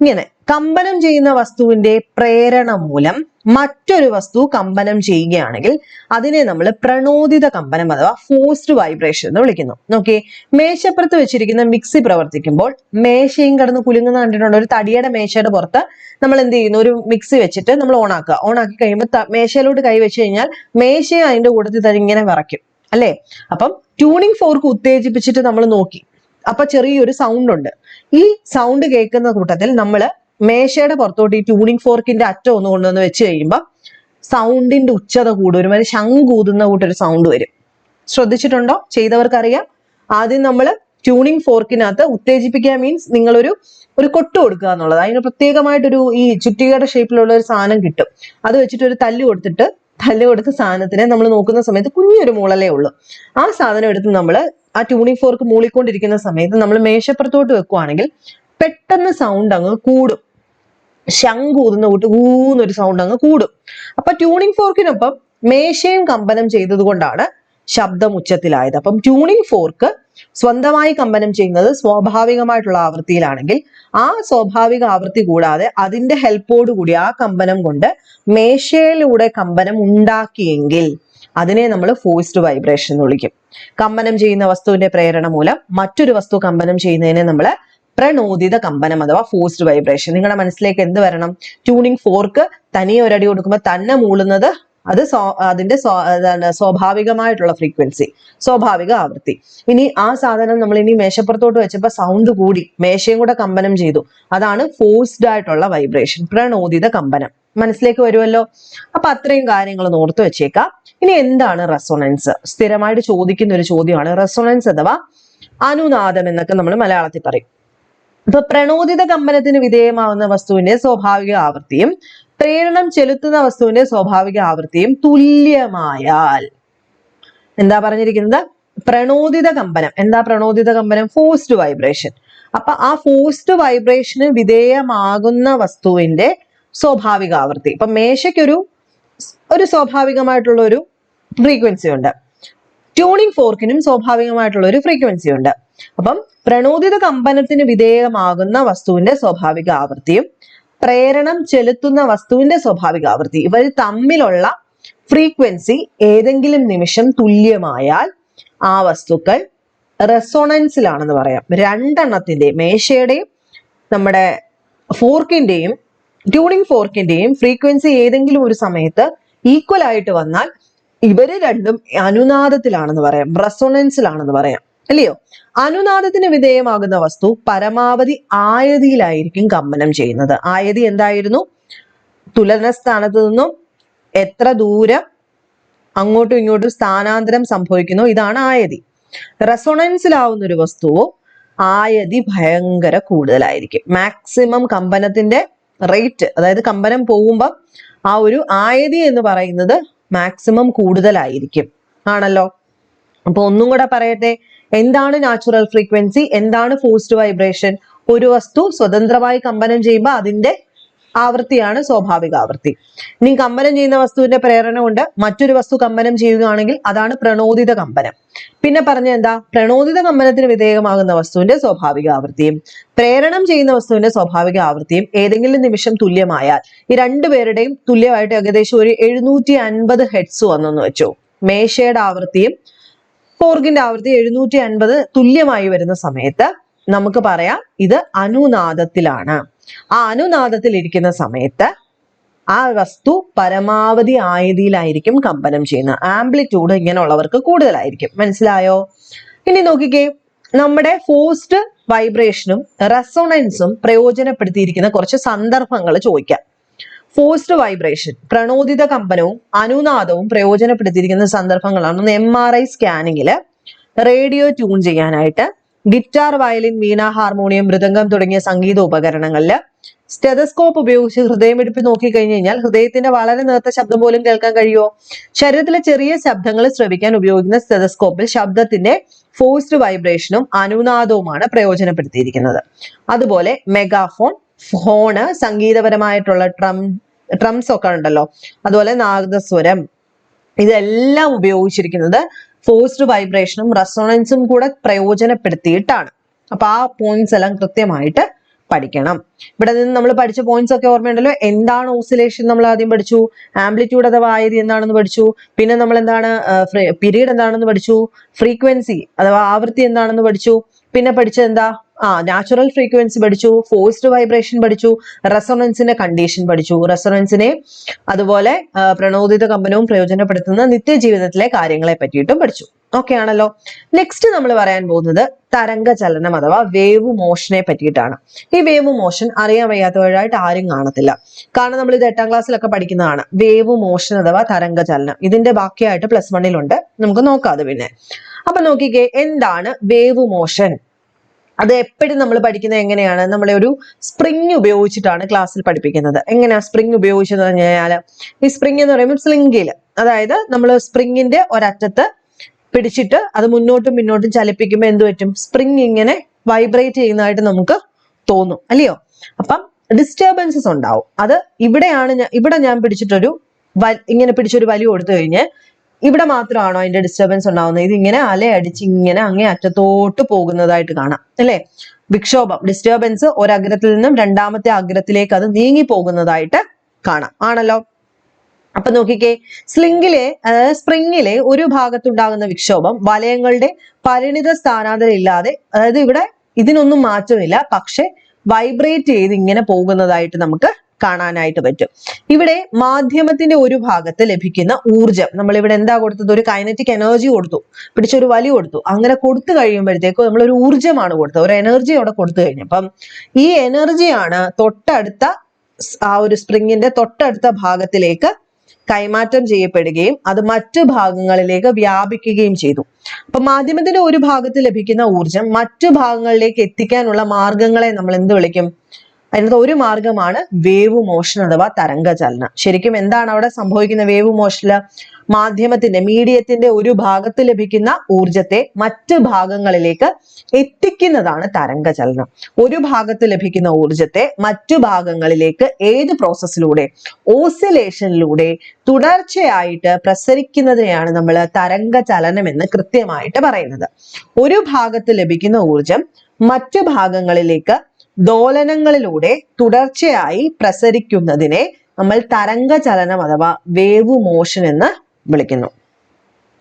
ഇങ്ങനെ കമ്പനം ചെയ്യുന്ന വസ്തുവിന്റെ പ്രേരണ മൂലം മറ്റൊരു വസ്തു കമ്പനം ചെയ്യുകയാണെങ്കിൽ അതിനെ നമ്മൾ പ്രണോദിത കമ്പനം അഥവാ ഫോഴ്സ്ഡ് വൈബ്രേഷൻ എന്ന് വിളിക്കുന്നു. നോക്കിയേ മേശപ്പുറത്ത് വെച്ചിരിക്കുന്ന മിക്സി പ്രവർത്തിക്കുമ്പോൾ മേശയും കടന്ന് കുലുങ്ങുന്ന കണ്ടിട്ടുണ്ട്. ഒരു തടിയുടെ മേശയുടെ പുറത്ത് നമ്മൾ എന്ത് ചെയ്യുന്നു? ഒരു മിക്സി വെച്ചിട്ട് നമ്മൾ ഓണാക്കുക ഓണാക്കി കഴിയുമ്പോൾ മേശയിലോട്ട് കൈ വെച്ച് കഴിഞ്ഞാൽ മേശയും അതിന്റെ കൂട്ടത്തിൽ തന്നെ ഇങ്ങനെ വിറയ്ക്കും. അല്ലേ? അപ്പം ട്യൂണിംഗ് ഫോർക്ക് ഉത്തേജിപ്പിച്ചിട്ട് നമ്മൾ നോക്കി. അപ്പൊ ചെറിയൊരു സൗണ്ട് ഉണ്ട്. ഈ സൗണ്ട് കേൾക്കുന്ന കൂട്ടത്തിൽ നമ്മൾ മേശയുടെ പുറത്തോട്ട് ഈ ട്യൂണിംഗ് ഫോർക്കിന്റെ അറ്റം ഒന്ന് കൊണ്ടുവന്ന് വെച്ച് കഴിയുമ്പോൾ സൗണ്ടിന്റെ ഉച്ചത കൂടും ഒരുമാതിരി ശങ്കൂതുന്ന കൂട്ടൊരു സൗണ്ട് വരും. ശ്രദ്ധിച്ചിട്ടുണ്ടോ? ചെയ്തവർക്കറിയാം. ആദ്യം നമ്മൾ ട്യൂണിംഗ് ഫോർക്കിനകത്ത് ഉത്തേജിപ്പിക്കുക മീൻസ് നിങ്ങളൊരു ഒരു കൊട്ട് കൊടുക്കുക എന്നുള്ളത്. അതിന് പ്രത്യേകമായിട്ടൊരു ഈ ചുറ്റികയുടെ ഷേപ്പിലുള്ള ഒരു സാധനം കിട്ടും. അത് വെച്ചിട്ട് ഒരു തല്ല് കൊടുത്തിട്ട് തല്ല് കൊടുത്ത സാധനത്തിനെ നമ്മൾ നോക്കുന്ന സമയത്ത് കുഞ്ഞൊരു മൂളലേ ഉള്ളൂ. ആ സാധനം എടുത്ത് നമ്മൾ ആ ട്യൂണിംഗ് ഫോർക്ക് മൂളിക്കൊണ്ടിരിക്കുന്ന സമയത്ത് നമ്മൾ മേശപ്പുറത്തോട്ട് വെക്കുവാണെങ്കിൽ പെട്ടെന്ന് സൗണ്ട് അങ്ങ് കൂടും. ശങ്കൂതുന്ന കൂട്ട് ഊന്നൊരു സൗണ്ട് അങ്ങ് കൂടും. അപ്പൊ ട്യൂണിംഗ് ഫോർക്കിനൊപ്പം മേശയും കമ്പനം ചെയ്തതുകൊണ്ടാണ് ശബ്ദം ഉച്ചത്തിലായത്. അപ്പം ട്യൂണിംഗ് ഫോർക്ക് സ്വന്തമായി കമ്പനം ചെയ്യുന്നത് സ്വാഭാവികമായിട്ടുള്ള ആവൃത്തിയിലാണെങ്കിൽ ആ സ്വാഭാവിക ആവൃത്തി കൂടാതെ അതിന്റെ ഹെൽപ്പോടുകൂടി ആ കമ്പനം കൊണ്ട് മേശയിലൂടെ കമ്പനം ഉണ്ടാക്കിയെങ്കിൽ അതിനെ നമ്മൾ ഫോഴ്സ്ഡ് വൈബ്രേഷൻ എന്ന് വിളിക്കും. കമ്പനം ചെയ്യുന്ന വസ്തുവിന്റെ പ്രേരണ മൂലം മറ്റൊരു വസ്തു കമ്പനം ചെയ്യുന്നതിനെ നമ്മൾ പ്രണോദിത കമ്പനം അഥവാ ഫോഴ്സ്ഡ് വൈബ്രേഷൻ നിങ്ങളുടെ മനസ്സിലേക്ക് എന്ത് വരണം? ട്യൂണിംഗ് ഫോർക്ക് തനിയെ ഒരടി കൊടുക്കുമ്പോൾ തന്നെ മൂളുന്നത് അത് സ്വ- അതിന്റെ സ്വാഭാവികമായിട്ടുള്ള ഫ്രീക്വൻസി സ്വാഭാവിക ആവൃത്തി. ഇനി ആ സാധനം നമ്മൾ ഇനി മേശപ്പുറത്തോട്ട് വെച്ചപ്പോൾ സൗണ്ട് കൂടി മേശയും കൂടെ കമ്പനം ചെയ്തു. അതാണ് ഫോഴ്സ്ഡ് ആയിട്ടുള്ള വൈബ്രേഷൻ പ്രണോദിത കമ്പനം. മനസ്സിലേക്ക് വരുമല്ലോ? അപ്പൊ അത്രയും കാര്യങ്ങൾ ഓർത്ത് വെച്ചേക്കാം. ഇനി എന്താണ് റെസൊണൻസ് സ്ഥിരമായിട്ട് ചോദിക്കുന്ന ഒരു ചോദ്യമാണ് റെസൊണൻസ് അഥവാ അനുനാദം എന്നൊക്കെ നമ്മൾ മലയാളത്തിൽ പറയും. ഇപ്പൊ പ്രണോദിത കമ്പനത്തിന് വിധേയമാവുന്ന വസ്തുവിന്റെ സ്വാഭാവിക ആവൃത്തിയും പ്രേരണം ചെലുത്തുന്ന വസ്തുവിന്റെ സ്വാഭാവിക ആവൃത്തിയും തുല്യമായാൽ എന്താ പറഞ്ഞിരിക്കുന്നത്? പ്രണോദിത കമ്പനം. എന്താ പ്രണോദിത കമ്പനം? ഫോഴ്സ്ഡ് വൈബ്രേഷൻ അപ്പൊ ആ ഫോഴ്സ്ഡ് വൈബ്രേഷന് വിധേയമാകുന്ന വസ്തുവിന്റെ സ്വാഭാവിക ആവൃത്തി. ഇപ്പൊ മേശയ്ക്കൊരു ഒരു സ്വാഭാവികമായിട്ടുള്ള ഒരു ഫ്രീക്വൻസി ഉണ്ട്. ട്യൂണിംഗ് ഫോർക്കിനും സ്വാഭാവികമായിട്ടുള്ള ഒരു ഫ്രീക്വൻസി ഉണ്ട്. അപ്പം പ്രണോദിത കമ്പനത്തിന് വിധേയമാകുന്ന വസ്തുവിന്റെ സ്വാഭാവിക ആവൃത്തിയും പ്രേരണം ചെലുത്തുന്ന വസ്തുവിന്റെ സ്വാഭാവിക ആവൃത്തി ഇവർ തമ്മിലുള്ള ഫ്രീക്വൻസി ഏതെങ്കിലും നിമിഷം തുല്യമായാൽ ആ വസ്തുക്കൾ റെസൊണൻസിലാണെന്ന് പറയാം. രണ്ടെണ്ണത്തിന്റെ മേശയുടെയും നമ്മുടെ ഫോർക്കിന്റെയും ട്യൂണിംഗ് ഫോർക്കിന്റെയും ഫ്രീക്വൻസി ഏതെങ്കിലും ഒരു സമയത്ത് ഈക്വൽ ആയിട്ട് വന്നാൽ ഇവർ രണ്ടും അനുനാദത്തിലാണെന്ന് പറയാം. റെസൊണൻസിലാണെന്ന് പറയാം. അല്ലയോ? അനുനാദത്തിന് വിധേയമാകുന്ന വസ്തു പരമാവധി ആയതിയിലായിരിക്കും കമ്പനം ചെയ്യുന്നത്. ആയതി എന്തായിരുന്നു? തുലന സ്ഥാനത്ത് നിന്നും എത്ര ദൂരം അങ്ങോട്ടും ഇങ്ങോട്ടും സ്ഥാനാന്തരം സംഭവിക്കുന്നു? ഇതാണ് ആയതി. റെസൊണൻസിലാവുന്ന ഒരു വസ്തുവോ ആയതി ഭയങ്കര കൂടുതലായിരിക്കും. മാക്സിമം കമ്പനത്തിന്റെ റേറ്റ് അതായത് കമ്പനം പോകുമ്പോൾ ആ ഒരു ആയതി എന്ന് പറയുന്നത് മാക്സിമം കൂടുതലായിരിക്കും. ആണല്ലോ? അപ്പൊ ഒന്നും കൂടെ പറയട്ടെ എന്താണ് നാച്ചുറൽ ഫ്രീക്വൻസി എന്താണ് ഫോഴ്സ്ഡ് വൈബ്രേഷൻ ഒരു വസ്തു സ്വതന്ത്രമായി കമ്പനം ചെയ്യുമ്പോൾ അതിന്റെ ആവൃത്തിയാണ് സ്വാഭാവിക ആവൃത്തി ഇനി കമ്പനം ചെയ്യുന്ന വസ്തുവിന്റെ പ്രേരണ കൊണ്ട് മറ്റൊരു വസ്തു കമ്പനം ചെയ്യുകയാണെങ്കിൽ അതാണ് പ്രണോദിത കമ്പനം. പിന്നെ പറഞ്ഞ എന്താ? പ്രണോദിത കമ്പനത്തിന് വിധേയമാകുന്ന വസ്തുവിന്റെ സ്വാഭാവിക ആവൃത്തിയും പ്രേരണം ചെയ്യുന്ന വസ്തുവിന്റെ സ്വാഭാവിക ആവൃത്തിയും ഏതെങ്കിലും നിമിഷം തുല്യമായാൽ ഈ രണ്ടുപേരുടെയും തുല്യമായിട്ട് ഏകദേശം ഒരു എഴുന്നൂറ്റി അൻപത് ഹെഡ്സ് വന്നെന്ന് വെച്ചു. മേശയുടെ ആവൃത്തിയും പോർഗിന്റെ ആവൃത്തി എഴുന്നൂറ്റി അൻപത് തുല്യമായി വരുന്ന സമയത്ത് നമുക്ക് പറയാം ഇത് അനുനാദത്തിലാണ്. ആ അനുനാദത്തിൽ ഇരിക്കുന്ന സമയത്ത് ആ വസ്തു പരമാവധി ആയതിയിലായിരിക്കും കമ്പനം ചെയ്യുന്നത്. ആംപ്ലിറ്റ്യൂഡ് ഇങ്ങനെയുള്ളവർക്ക് കൂടുതലായിരിക്കും. മനസ്സിലായോ? ഇനി നോക്കിക്കേ നമ്മുടെ ഫോഴ്സ്ഡ് വൈബ്രേഷനും റെസൊണൻസും പ്രയോജനപ്പെടുത്തിയിരിക്കുന്ന കുറച്ച് സന്ദർഭങ്ങൾ ചോദിക്കാം. ഫോഴ്സ്ഡ് വൈബ്രേഷൻ പ്രണോദിത കമ്പനവും അനുനാദവും പ്രയോജനപ്പെടുത്തിയിരിക്കുന്ന സന്ദർഭങ്ങളാണ്. എം ആർ ഐ സ്കാനിങ്ങിൽ റേഡിയോ ട്യൂൺ ചെയ്യാനായിട്ട് guitar violin veena harmonium mridangam തുടങ്ങിയ സംഗീത ഉപകരണങ്ങളിൽ സ്റ്റെതസ്കോപ്പ് ഉപയോഗിച്ച് ഹൃദയമിടിപ്പ് നോക്കിക്കഴിഞ്ഞു കഴിഞ്ഞാൽ ഹൃദയത്തിന്റെ വളരെ നേർത്ത ശബ്ദം പോലും കേൾക്കാൻ കഴിയുമോ? ശരീരത്തിലെ ചെറിയ ശബ്ദങ്ങൾ ശ്രവിക്കാൻ ഉപയോഗിക്കുന്ന സ്റ്റെതസ്കോപ്പിൽ ശബ്ദത്തിന്റെ ഫോഴ്സ്ഡ് വൈബ്രേഷനും അനുനാദവുമാണ് പ്രയോജനപ്പെടുത്തിയിരിക്കുന്നത്. അതുപോലെ മെഗാഫോൺ ഫോണ് സംഗീതപരമായിട്ടുള്ള ട്രം ട്രംസ് ഒക്കെ ഉണ്ടല്ലോ. അതുപോലെ നാദസ്വരം ഇതെല്ലാം ഉപയോഗിച്ചിരിക്കുന്നത് ഫോഴ്സ്ഡ് വൈബ്രേഷനും റെസോണൻസും കൂടെ പ്രയോജനപ്പെടുത്തിയിട്ടാണ്. അപ്പൊ ആ പോയിന്റ്സ് എല്ലാം കൃത്യമായിട്ട് പഠിക്കണം. ഇവിടെ നിന്ന് നമ്മൾ പഠിച്ച പോയിന്റ്സ് ഒക്കെ ഓർമ്മയുണ്ടല്ലോ? എന്താണ് ഓസിലേഷൻ നമ്മൾ ആദ്യം പഠിച്ചു? ആംപ്ലിറ്റ്യൂഡ് അഥവാ ആയത് എന്താണെന്ന് പഠിച്ചു? പിന്നെ നമ്മൾ എന്താണ് പീരീഡ് എന്താണെന്ന് പഠിച്ചു? ഫ്രീക്വൻസി അഥവാ ആവൃത്തി എന്താണെന്ന് പഠിച്ചു? പിന്നെ പഠിച്ചത് എന്താ ആ നാച്ചുറൽ ഫ്രീക്വൻസി പഠിച്ചു ഫോഴ്സ്ഡ് വൈബ്രേഷൻ പഠിച്ചു റെസൊണൻസിന്റെ കണ്ടീഷൻ പഠിച്ചു. റെസൊണൻസിനെ അതുപോലെ പ്രണോദിത കമ്പനവും പ്രയോജനപ്പെടുത്തുന്ന നിത്യജീവിതത്തിലെ കാര്യങ്ങളെ പറ്റിയിട്ടും പഠിച്ചു. ഓക്കെ ആണല്ലോ? നെക്സ്റ്റ് നമ്മൾ പറയാൻ പോകുന്നത് തരംഗ ചലനം അഥവാ വേവ് മോഷനെ പറ്റിയിട്ടാണ്. ഈ വേവ് മോഷൻ അറിയാൻ വയ്യാത്തവരായിട്ട് ആരും കാണത്തില്ല. കാരണം നമ്മൾ ഇത് എട്ടാം ക്ലാസ്സിലൊക്കെ പഠിക്കുന്നതാണ്. വേവ് മോഷൻ അഥവാ തരംഗ ചലനം. ഇതിന്റെ ബാക്കിയായിട്ട് പ്ലസ് വണ്ണിലുണ്ട് നമുക്ക് നോക്കാം അത് പിന്നെ. അപ്പൊ നോക്കിക്കേ എന്താണ് വേവ് മോഷൻ? അത് എപ്പോഴും നമ്മൾ പഠിക്കുന്നത് എങ്ങനെയാണ്? നമ്മളെ ഒരു സ്പ്രിങ് ഉപയോഗിച്ചിട്ടാണ് ക്ലാസ്സിൽ പഠിപ്പിക്കുന്നത്. എങ്ങനെയാ സ്പ്രിങ് ഉപയോഗിച്ചെന്ന് പറഞ്ഞു കഴിഞ്ഞാൽ ഈ സ്പ്രിങ് എന്ന് പറയുമ്പോൾ സ്ലിങ്കിൽ അതായത് നമ്മൾ സ്പ്രിങ്ങിന്റെ ഒരറ്റത്ത് പിടിച്ചിട്ട് അത് മുന്നോട്ടും പിന്നോട്ടും ചലിപ്പിക്കുമ്പോൾ എന്ത് പറ്റും? സ്പ്രിങ് ഇങ്ങനെ വൈബ്രേറ്റ് ചെയ്യുന്നതായിട്ട് നമുക്ക് തോന്നും അല്ലയോ? അപ്പം ഡിസ്റ്റർബൻസസ് ഉണ്ടാവും. അത് ഇവിടെയാണ് ഞാൻ ഇവിടെ ഞാൻ പിടിച്ചിട്ടൊരു ഇങ്ങനെ പിടിച്ചൊരു വലി കൊടുത്തു കഴിഞ്ഞ് ഇവിടെ മാത്രമാണോ അതിന്റെ ഡിസ്റ്റർബൻസ് ഉണ്ടാവുന്നത്? ഇതിങ്ങനെ അലയടിച്ച് ഇങ്ങനെ അങ്ങേ അറ്റത്തോട്ട് പോകുന്നതായിട്ട് കാണാം അല്ലെ? വിക്ഷോഭം ഡിസ്റ്റർബൻസ് ഒരഗ്രത്തിൽ നിന്നും രണ്ടാമത്തെ അഗ്രത്തിലേക്ക് അത് നീങ്ങി പോകുന്നതായിട്ട് കാണാം. ആണല്ലോ? അപ്പൊ നോക്കിക്കേ സ്ലിംഗിലെ സ്പ്രിങ്ങിലെ ഒരു ഭാഗത്തുണ്ടാകുന്ന വിക്ഷോഭം വലയങ്ങളുടെ പരിണിത സ്ഥാനാന്തരം ഇല്ലാതെ അതായത് ഇവിടെ ഇതിനൊന്നും മാറ്റമില്ല പക്ഷെ വൈബ്രേറ്റ് ചെയ്ത് ഇങ്ങനെ പോകുന്നതായിട്ട് നമുക്ക് കാണാനായിട്ട് പറ്റും. ഇവിടെ മാധ്യമത്തിന്റെ ഒരു ഭാഗത്ത് ലഭിക്കുന്ന ഊർജം നമ്മൾ ഇവിടെ എന്താ കൊടുത്തത്? ഒരു കൈനറ്റിക് എനർജി കൊടുത്തു. പിടിച്ചൊരു വലി കൊടുത്തു. അങ്ങനെ കൊടുത്തു കഴിയുമ്പോഴത്തേക്കും നമ്മൾ ഒരു ഊർജമാണ് കൊടുത്തത്. ഒരു എനർജി അവിടെ കൊടുത്തു കഴിഞ്ഞപ്പം ഈ എനർജിയാണ് തൊട്ടടുത്ത ആ ഒരു സ്പ്രിങ്ങിന്റെ തൊട്ടടുത്ത ഭാഗത്തിലേക്ക് കൈമാറ്റം ചെയ്യപ്പെടുകയും അത് മറ്റു ഭാഗങ്ങളിലേക്ക് വ്യാപിക്കുകയും ചെയ്തു. അപ്പൊ മാധ്യമത്തിന്റെ ഒരു ഭാഗത്ത് ലഭിക്കുന്ന ഊർജം മറ്റു ഭാഗങ്ങളിലേക്ക് എത്തിക്കാനുള്ള മാർഗങ്ങളെ നമ്മൾ എന്ത് വിളിക്കും? അതിനകത്ത് ഒരു മാർഗമാണ് വേവ് മോഷൻ അഥവാ തരംഗ ചലനം ശരിക്കും എന്താണ് അവിടെ സംഭവിക്കുന്ന വേവ് മോഷനിൽ? മാധ്യമത്തിന്റെ മീഡിയത്തിന്റെ ഒരു ഭാഗത്ത് ലഭിക്കുന്ന ഊർജത്തെ മറ്റ് ഭാഗങ്ങളിലേക്ക് എത്തിക്കുന്നതാണ് തരംഗചലനം. ഒരു ഭാഗത്ത് ലഭിക്കുന്ന ഊർജത്തെ മറ്റു ഭാഗങ്ങളിലേക്ക് ഏത് പ്രോസസ്സിലൂടെ ഓസിലേഷനിലൂടെ തുടർച്ചയായിട്ട് പ്രസരിക്കുന്നതിനെയാണ് നമ്മൾ തരംഗചലനം എന്ന് കൃത്യമായിട്ട് പറയുന്നത്. ഒരു ഭാഗത്ത് ലഭിക്കുന്ന ഊർജം മറ്റു ഭാഗങ്ങളിലേക്ക് ദോലനങ്ങളിലൂടെ തുടർച്ചയായി പ്രസരിക്കുന്നതിനെ നമ്മൾ തരംഗചലനം അഥവാ വേവ് മോഷൻ എന്ന് വിളിക്കുന്നു.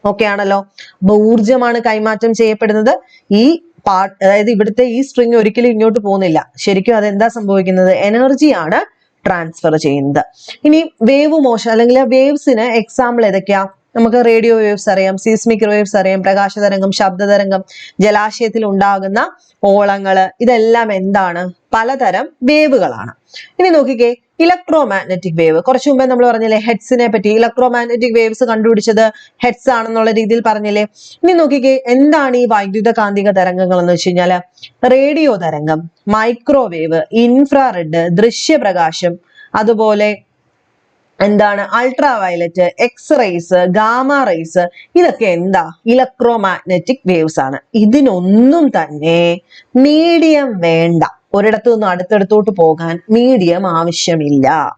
ഓക്കെ ആണല്ലോ? അപ്പൊ ഊർജമാണ് കൈമാറ്റം ചെയ്യപ്പെടുന്നത്. ഈ പാ അതായത് ഇവിടുത്തെ ഈ സ്ട്രിങ് ഒരിക്കലും ഇങ്ങോട്ട് പോകുന്നില്ല. ശരിക്കും അതെന്താ സംഭവിക്കുന്നത്? എനർജിയാണ് ട്രാൻസ്ഫർ ചെയ്യുന്നത്. ഇനി വേവ് മോഷൻ അല്ലെങ്കിൽ വേവ്സിന് എക്സാമ്പിൾ ഏതൊക്കെയാ? നമുക്ക് റേഡിയോ വേവ്സ് അറിയാം സീസ്മിക് വേവ്സ് അറിയാം പ്രകാശതരംഗം ശബ്ദതരംഗം ജലാശയത്തിൽ ഉണ്ടാകുന്ന ഓളങ്ങൾ ഇതെല്ലാം എന്താണ്? പലതരം വേവുകളാണ്. ഇനി നോക്കിക്കേ ഇലക്ട്രോ മാഗ്നറ്റിക് വേവ് കുറച്ചു മുമ്പേ നമ്മൾ പറഞ്ഞില്ലേ ഹെഡ്സിനെ പറ്റി. ഇലക്ട്രോ മാഗ്നറ്റിക് വേവ്സ് കണ്ടുപിടിച്ചത് ഹെഡ്സ് ആണെന്നുള്ള രീതിയിൽ പറഞ്ഞില്ലേ? ഇനി നോക്കിക്കേ എന്താണ് ഈ വൈദ്യുത കാന്തിക തരംഗങ്ങൾ എന്ന് വെച്ച് കഴിഞ്ഞാൽ? റേഡിയോ തരംഗം മൈക്രോവേവ് ഇൻഫ്രാറെഡ് ദൃശ്യപ്രകാശം അതുപോലെ എന്താണ്? Ultraviolet X rays gamma rays ഇതൊക്കെ എന്താ? ഇലക്ട്രോ മാഗ്നറ്റിക് വേവ്സ് ആണ്. ഇതിനൊന്നും തന്നെ മീഡിയം വേണ്ട. ഒരിടത്തു നിന്ന് അടുത്തടുത്തോട്ട് പോകാൻ മീഡിയം ആവശ്യമില്ല.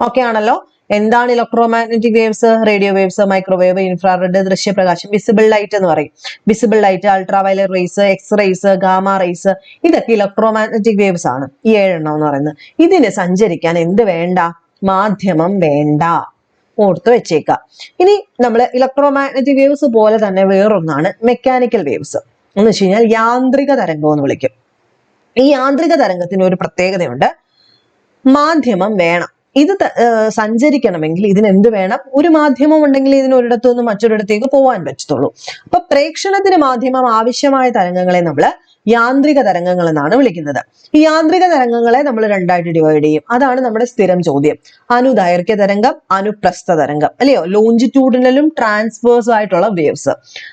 ഓക്കെ ആണല്ലോ? എന്താണ് electromagnetic waves radio waves microwave infrared ദൃശ്യപ്രകാശം visible light എന്ന് പറയും. Visible light ultraviolet rays X rays gamma rays ഇതൊക്കെ ഇലക്ട്രോ മാഗ്നറ്റിക് വേവ്സ് ആണ്. ഈ ഏഴെണ്ണം എന്ന് പറയുന്നത്. ഇതിന് സഞ്ചരിക്കാൻ എന്ത് വേണ്ട? മാധ്യമം വേണ്ട. ഓർത്ത് വെച്ചേക്കുക ഇനി നമ്മൾ ഇലക്ട്രോ മാഗ്നറ്റിക് വേവ്സ് പോലെ തന്നെ വേറൊന്നാണ് മെക്കാനിക്കൽ വേവ്സ് എന്ന് വെച്ച് കഴിഞ്ഞാൽ യാന്ത്രിക തരംഗം എന്ന് വിളിക്കും. ഈ യാന്ത്രിക തരംഗത്തിന് ഒരു പ്രത്യേകതയുണ്ട്. മാധ്യമം വേണം. ഇത് സഞ്ചരിക്കണമെങ്കിൽ ഇതിന് എന്ത് വേണം? ഒരു മാധ്യമം ഉണ്ടെങ്കിൽ ഇതിന് ഒരിടത്തു നിന്ന് മറ്റൊരിടത്തേക്ക് പോകാൻ പറ്റത്തുള്ളൂ. അപ്പൊ പ്രേക്ഷണത്തിന് മാധ്യമം ആവശ്യമായ തരംഗങ്ങളെ നമ്മൾ യാന്ത്രിക തരംഗങ്ങൾ എന്നാണ് വിളിക്കുന്നത്. ഈ യാന്ത്രിക തരംഗങ്ങളെ നമ്മൾ രണ്ടായിട്ട് ഡിവൈഡ് ചെയ്യും. അതാണ് നമ്മുടെ സ്ഥിരം ചോദ്യം. അനുദൈർഘ്യ തരംഗം അനുപ്രസ്ഥ തരംഗം. അല്ലയോ? ലോഞ്ചിറ്റ്യൂഡിനലും ട്രാൻസ്വേഴ്സും ആയിട്ടുള്ള വേവ്സ്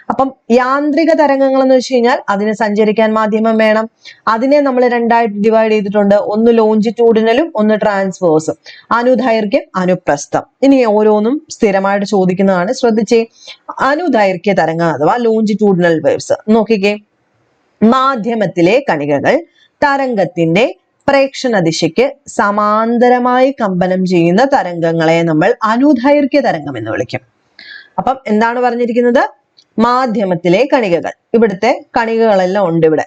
അപ്പം യാന്ത്രിക തരംഗങ്ങൾ എന്ന് വെച്ച് കഴിഞ്ഞാൽ അതിന് സഞ്ചരിക്കാൻ മാധ്യമം വേണം. അതിനെ നമ്മൾ രണ്ടായിട്ട് ഡിവൈഡ് ചെയ്തിട്ടുണ്ട്. ഒന്ന് ലോഞ്ചിറ്റ്യൂഡിനലും ഒന്ന് ട്രാൻസ്വേഴ്സും അനുദൈർഘ്യം അനുപ്രസ്ഥം. ഇനി ഓരോന്നും സ്ഥിരമായിട്ട് ചോദിക്കുന്നതാണ്. ശ്രദ്ധിച്ചേ. അനുദൈർഘ്യ തരംഗം അഥവാ ലോഞ്ചിറ്റ്യൂഡിനൽ വേവ്സ് നോക്കിക്കേ. മാധ്യമത്തിലെ കണികകൾ തരംഗത്തിന്റെ പ്രേക്ഷണ ദിശയ്ക്ക് സമാന്തരമായി കമ്പനം ചെയ്യുന്ന തരംഗങ്ങളെ നമ്മൾ അനുദൈർഘ്യ തരംഗം എന്ന് വിളിക്കും. അപ്പം എന്താണ് പറഞ്ഞിരിക്കുന്നത്? മാധ്യമത്തിലെ കണികകൾ. ഇവിടുത്തെ കണികകളെല്ലാം ഉണ്ട് ഇവിടെ.